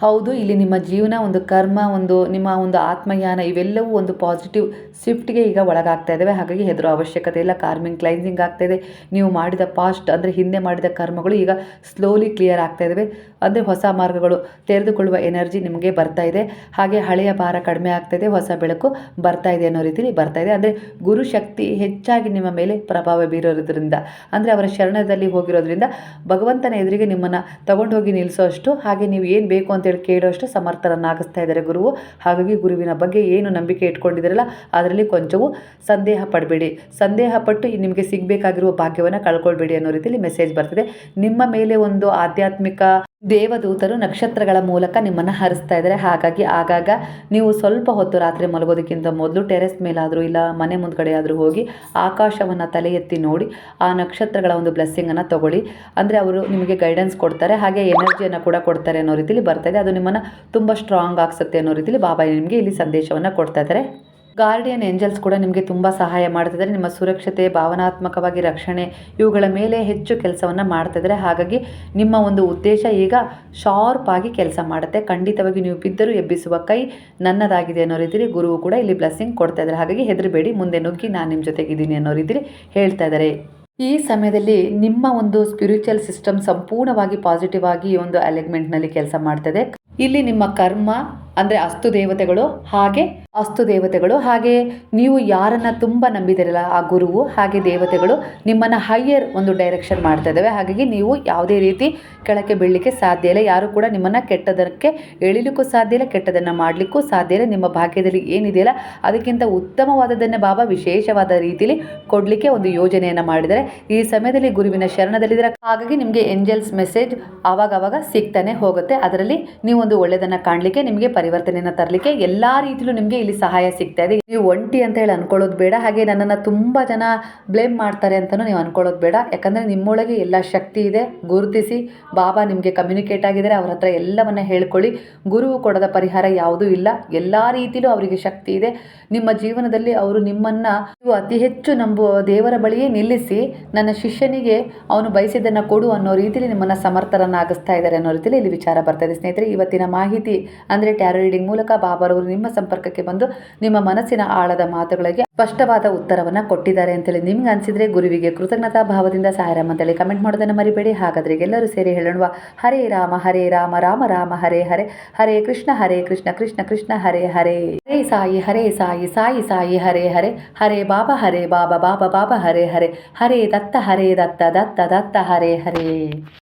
ಹೌದು, ಇಲ್ಲಿ ನಿಮ್ಮ ಜೀವನ, ಒಂದು ಕರ್ಮ, ಒಂದು ನಿಮ್ಮ ಒಂದು ಆತ್ಮಯಾನ ಇವೆಲ್ಲವೂ ಒಂದು ಪಾಸಿಟಿವ್ ಸ್ವಿಫ್ಟ್ಗೆ ಈಗ ಒಳಗಾಗ್ತಾ ಇದ್ದಾವೆ ಹಾಗಾಗಿ ಹೆದರೋ ಅವಶ್ಯಕತೆ ಇಲ್ಲ ಕಾರ್ಮಿಂಗ್ ಕ್ಲೈನ್ಸಿಂಗ್ ಆಗ್ತಾ ಇದೆ. ನೀವು ಮಾಡಿದ ಪಾಸ್ಟ್ ಅಂದರೆ ಹಿಂದೆ ಮಾಡಿದ ಕರ್ಮಗಳು ಈಗ ಸ್ಲೋಲಿ ಕ್ಲಿಯರ್ ಆಗ್ತಾ ಇದ್ದಾವೆ ಅಂದರೆ ಹೊಸ ಮಾರ್ಗಗಳು ತೆರೆದುಕೊಳ್ಳುವ ಎನರ್ಜಿ ನಿಮಗೆ ಬರ್ತಾ ಇದೆ. ಹಾಗೆ ಹಳೆಯ ಭಾರ ಕಡಿಮೆ ಆಗ್ತಾ ಇದೆ, ಹೊಸ ಬೆಳಕು ಬರ್ತಾ ಇದೆ ಅನ್ನೋ ರೀತಿಲಿ ಬರ್ತಾ ಇದೆ. ಅಂದರೆ ಗುರು ಶಕ್ತಿ ಹೆಚ್ಚಾಗಿ ನಿಮ್ಮ ಮೇಲೆ ಪ್ರಭಾವ ಬೀರೋದ್ರಿಂದ, ಅಂದರೆ ಅವರ ಶರಣದಲ್ಲಿ ಹೋಗಿರೋದ್ರಿಂದ ಭಗವಂತನ ಎದುರಿಗೆ ನಿಮ್ಮನ್ನು ತಗೊಂಡು ಹೋಗಿ ನಿಲ್ಲಿಸೋಷ್ಟು ಹಾಗೆ ನೀವು ಏನು ಬೇಕು ಅಂತೇಳಿ ಕೇಳೋಷ್ಟು ಸಮರ್ಥರನ್ನಾಗಿಸ್ತಾ ಇದ್ದಾರೆ ಗುರುವು. ಹಾಗಾಗಿ ಗುರುವಿನ ಬಗ್ಗೆ ಏನು ನಂಬಿಕೆ ಇಟ್ಕೊಂಡಿದ್ದೀರಲ್ಲ, ಅದರಲ್ಲಿ ಕೊಂಚವೂ ಸಂದೇಹ ಪಡಬೇಡಿ. ಸಂದೇಹ ಪಟ್ಟು ನಿಮಗೆ ಸಿಗಬೇಕಾಗಿರುವ ಭಾಗ್ಯವನ್ನು ಕಳ್ಕೊಳ್ಬೇಡಿ ಅನ್ನೋ ರೀತಿಯಲ್ಲಿ ಮೆಸೇಜ್ ಬರ್ತದೆ. ನಿಮ್ಮ ಮೇಲೆ ಒಂದು ಆಧ್ಯಾತ್ಮಿಕ ದೇವದೂತರು ನಕ್ಷತ್ರಗಳ ಮೂಲಕ ನಿಮ್ಮನ್ನು ಹರಿಸ್ತಾ ಇದ್ದಾರೆ. ಹಾಗಾಗಿ ಆಗಾಗ ನೀವು ಸ್ವಲ್ಪ ಹೊತ್ತು ರಾತ್ರಿ ಮಲಗೋದಕ್ಕಿಂತ ಮೊದಲು ಟೆರೆಸ್ ಮೇಲಾದರೂ ಇಲ್ಲ ಮನೆ ಮುಂದ್ಗಡೆ ಆದರೂ ಹೋಗಿ ಆಕಾಶವನ್ನು ತಲೆ ಎತ್ತಿ ನೋಡಿ, ಆ ನಕ್ಷತ್ರಗಳ ಒಂದು ಬ್ಲೆಸ್ಸಿಂಗನ್ನು ತಗೊಳ್ಳಿ. ಅಂದರೆ ಅವರು ನಿಮಗೆ ಗೈಡೆನ್ಸ್ ಕೊಡ್ತಾರೆ, ಹಾಗೆ ಎನರ್ಜಿಯನ್ನು ಕೂಡ ಕೊಡ್ತಾರೆ ಅನ್ನೋ ರೀತಿಲಿ ಬರ್ತಾ ಇದೆ. ಅದು ನಿಮ್ಮನ್ನು ತುಂಬ ಸ್ಟ್ರಾಂಗ್ ಆಗಿಸುತ್ತೆ ಅನ್ನೋ ರೀತಿಲಿ ಬಾಬಾ ನಿಮಗೆ ಇಲ್ಲಿ ಸಂದೇಶವನ್ನು ಕೊಡ್ತಾ ಇದ್ದಾರೆ. ಗಾರ್ಡಿಯನ್ ಏಂಜಲ್ಸ್ ಕೂಡ ನಿಮಗೆ ತುಂಬ ಸಹಾಯ ಮಾಡ್ತಿದ್ದಾರೆ ನಿಮ್ಮ ಸುರಕ್ಷತೆ, ಭಾವನಾತ್ಮಕವಾಗಿ ರಕ್ಷಣೆ ಇವುಗಳ ಮೇಲೆ ಹೆಚ್ಚು ಕೆಲಸವನ್ನು ಮಾಡ್ತಿದ್ದಾರೆ ಹಾಗಾಗಿ ನಿಮ್ಮ ಒಂದು ಉದ್ದೇಶ ಈಗ ಶಾರ್ಪ್ ಆಗಿ ಕೆಲಸ ಮಾಡುತ್ತೆ. ಖಂಡಿತವಾಗಿ ನೀವು ಬಿದ್ದರೂ ಎಬ್ಬಿಸುವ ಕೈ ನನ್ನದಾಗಿದೆ ಅನ್ನೋ ರೀತಿಯಲ್ಲಿ ಗುರುವು ಕೂಡ ಇಲ್ಲಿ ಬ್ಲಸ್ಸಿಂಗ್ ಕೊಡ್ತಾ ಇದ್ದಾರೆ. ಹಾಗಾಗಿ ಹೆದರಬೇಡಿ, ಮುಂದೆ ನುಗ್ಗಿ ನಾನು ನಿಮ್ಮ ಜೊತೆಗಿದ್ದೀನಿ ಅನ್ನೋ ರೀತಿಯಲ್ಲಿ ಹೇಳ್ತಾ ಇದ್ದಾರೆ. ಈ ಸಮಯದಲ್ಲಿ ನಿಮ್ಮ ಒಂದು ಸ್ಪಿರಿಚುವಲ್ ಸಿಸ್ಟಮ್ ಸಂಪೂರ್ಣವಾಗಿ ಪಾಸಿಟಿವ್ ಆಗಿ ಈ ಒಂದು ಅಲೆಗ್ಮೆಂಟ್ನಲ್ಲಿ ಕೆಲಸ ಮಾಡ್ತದೆ. ಇಲ್ಲಿ ನಿಮ್ಮ ಕರ್ಮ ಅಂದರೆ ಅಸ್ತು ದೇವತೆಗಳು ಹಾಗೆ ಅಸ್ತು ದೇವತೆಗಳು ಹಾಗೆ ನೀವು ಯಾರನ್ನು ತುಂಬ ನಂಬಿದಿರಲ್ಲ ಆ ಗುರುವು ಹಾಗೆ ದೇವತೆಗಳು ನಿಮ್ಮನ್ನು ಹೈಯರ್ ಒಂದು ಡೈರೆಕ್ಷನ್ ಮಾಡ್ತಾ ಇದ್ದಾವೆ ಹಾಗಾಗಿ ನೀವು ಯಾವುದೇ ರೀತಿ ಕೆಳಕ್ಕೆ ಬೀಳಲಿಕ್ಕೆ ಸಾಧ್ಯ ಇಲ್ಲ. ಯಾರು ಕೂಡ ನಿಮ್ಮನ್ನು ಕೆಟ್ಟದಕ್ಕೆ ಎಳಿಲಿಕ್ಕೂ ಸಾಧ್ಯ ಇಲ್ಲ, ಕೆಟ್ಟದನ್ನು ಮಾಡಲಿಕ್ಕೂ ಸಾಧ್ಯ ಇಲ್ಲ, ನಿಮ್ಮ ಭಾಗ್ಯದಲ್ಲಿ ಏನಿದೆಯಲ್ಲ ಅದಕ್ಕಿಂತ ಉತ್ತಮವಾದದನ್ನ ಬಾಬಾ ವಿಶೇಷವಾದ ರೀತಿಯಲ್ಲಿ ಕೊಡಲಿಕ್ಕೆ ಒಂದು ಯೋಜನೆಯನ್ನು ಮಾಡಿದ್ದಾರೆ. ಈ ಸಮಯದಲ್ಲಿ ಗುರುವಿನ ಶರಣದಲ್ಲಿದ್ದಾರೆ? ಹಾಗಾಗಿ ನಿಮಗೆ ಏಂಜಲ್ಸ್ ಮೆಸೇಜ್ ಆವಾಗ ಆವಾಗ ಸಿಗ್ತಾನೆ ಹೋಗುತ್ತೆ. ಅದರಲ್ಲಿ ನೀವು ಒಂದು ಒಳ್ಳೆಯದನ್ನು ಕಾಣಲಿಕ್ಕೆ ನಿಮಗೆ ಪರಿವರ್ತನೆಯನ್ನು ತರಲಿಕ್ಕೆ ಎಲ್ಲ ರೀತಿಯಲ್ಲೂ ನಿಮಗೆ ಇಲ್ಲಿ ಸಹಾಯ ಸಿಗ್ತಾ ಇದೆ. ನೀವು ಒಂಟಿ ಅಂತ ಹೇಳಿ ಅನ್ಕೊಳ್ಳೋದು ಬೇಡ. ಹಾಗೆ ನನ್ನನ್ನು ತುಂಬ ಜನ ಬ್ಲೇಮ್ ಮಾಡ್ತಾರೆ ಅಂತಲೂ ನೀವು ಅನ್ಕೊಳ್ಳೋದು ಬೇಡ. ಯಾಕಂದರೆ ನಿಮ್ಮೊಳಗೆ ಎಲ್ಲ ಶಕ್ತಿ ಇದೆ. ಗುರುತಿಸಿ ಬಾಬಾ ನಿಮಗೆ ಕಮ್ಯುನಿಕೇಟ್ ಆಗಿದ್ದಾರೆ. ಅವ್ರ ಹತ್ರ ಎಲ್ಲವನ್ನ ಹೇಳ್ಕೊಳ್ಳಿ. ಗುರುವು ಕೊಡದ ಪರಿಹಾರ ಯಾವುದೂ ಇಲ್ಲ. ಎಲ್ಲ ರೀತಿಯಲ್ಲೂ ಅವರಿಗೆ ಶಕ್ತಿ ಇದೆ. ನಿಮ್ಮ ಜೀವನದಲ್ಲಿ ಅವರು ನಿಮ್ಮನ್ನು ನೀವು ಅತಿ ಹೆಚ್ಚು ನಂಬುವ ದೇವರ ಬಳಿಯೇ ನಿಲ್ಲಿಸಿ ನನ್ನ ಶಿಷ್ಯನಿಗೆ ಅವನು ಬಯಸಿದ್ದನ್ನು ಕೊಡು ಅನ್ನೋ ರೀತಿಯಲ್ಲಿ ನಿಮ್ಮನ್ನು ಸಮರ್ಥರನ್ನಾಗಿಸ್ತಾ ಇದ್ದಾರೆ ಅನ್ನೋ ರೀತಿಯಲ್ಲಿ ಇಲ್ಲಿ ವಿಚಾರ ಬರ್ತಾ ಇದೆ. ಸ್ನೇಹಿತರೆ, ಇವತ್ತಿನ ಮಾಹಿತಿ ಅಂದರೆ ಟ್ಯಾರೋ ರೀಡಿಂಗ್ ಮೂಲಕ ಬಾಬಾರವರು ನಿಮ್ಮ ಸಂಪರ್ಕಕ್ಕೆ ಬಂದು ನಿಮ್ಮ ಮನಸ್ಸಿನ ಆಳದ ಮಾತುಗಳಿಗೆ ಸ್ಪಷ್ಟವಾದ ಉತ್ತರವನ್ನು ಕೊಟ್ಟಿದ್ದಾರೆ ಅಂತೇಳಿ ನಿಮ್ಗೆ ಅನಿಸಿದ್ರೆ ಗುರುವಿಗೆ ಕೃತಜ್ಞತಾ ಭಾವದಿಂದ ಸಾಯರಾಮ್ ಅಂತೇಳಿ ಕಮೆಂಟ್ ಮಾಡೋದನ್ನು ಮರಿಬೇಡಿ. ಹಾಗಾದ್ರೆ ಎಲ್ಲರೂ ಸೇರಿ ಹೇಳೋಣ ಹರೇ ರಾಮ ಹರೇ ರಾಮ ರಾಮ ರಾಮ, ಹರೇ ಹರೇ. ಹರೇ ಕೃಷ್ಣ ಹರೇ ಕೃಷ್ಣ ಕೃಷ್ಣ ಕೃಷ್ಣ, ಹರೇ ಹರೇ. ಹರೇ ಸಾಯಿ ಹರೇ ಸಾಯಿ ಸಾಯಿ ಸಾಯಿ, ಹರೇ ಹರೇ. ಹರೇ ಬಾಬಾ ಹರೇ ಬಾಬಾ ಬಾಬಾ ಬಾಬಾ, ಹರೇ ಹರೇ. ಹರೇ ದತ್ತ ಹರೇ ದತ್ತ ದತ್ತ ದತ್ತ, ಹರೇ ಹರೇ.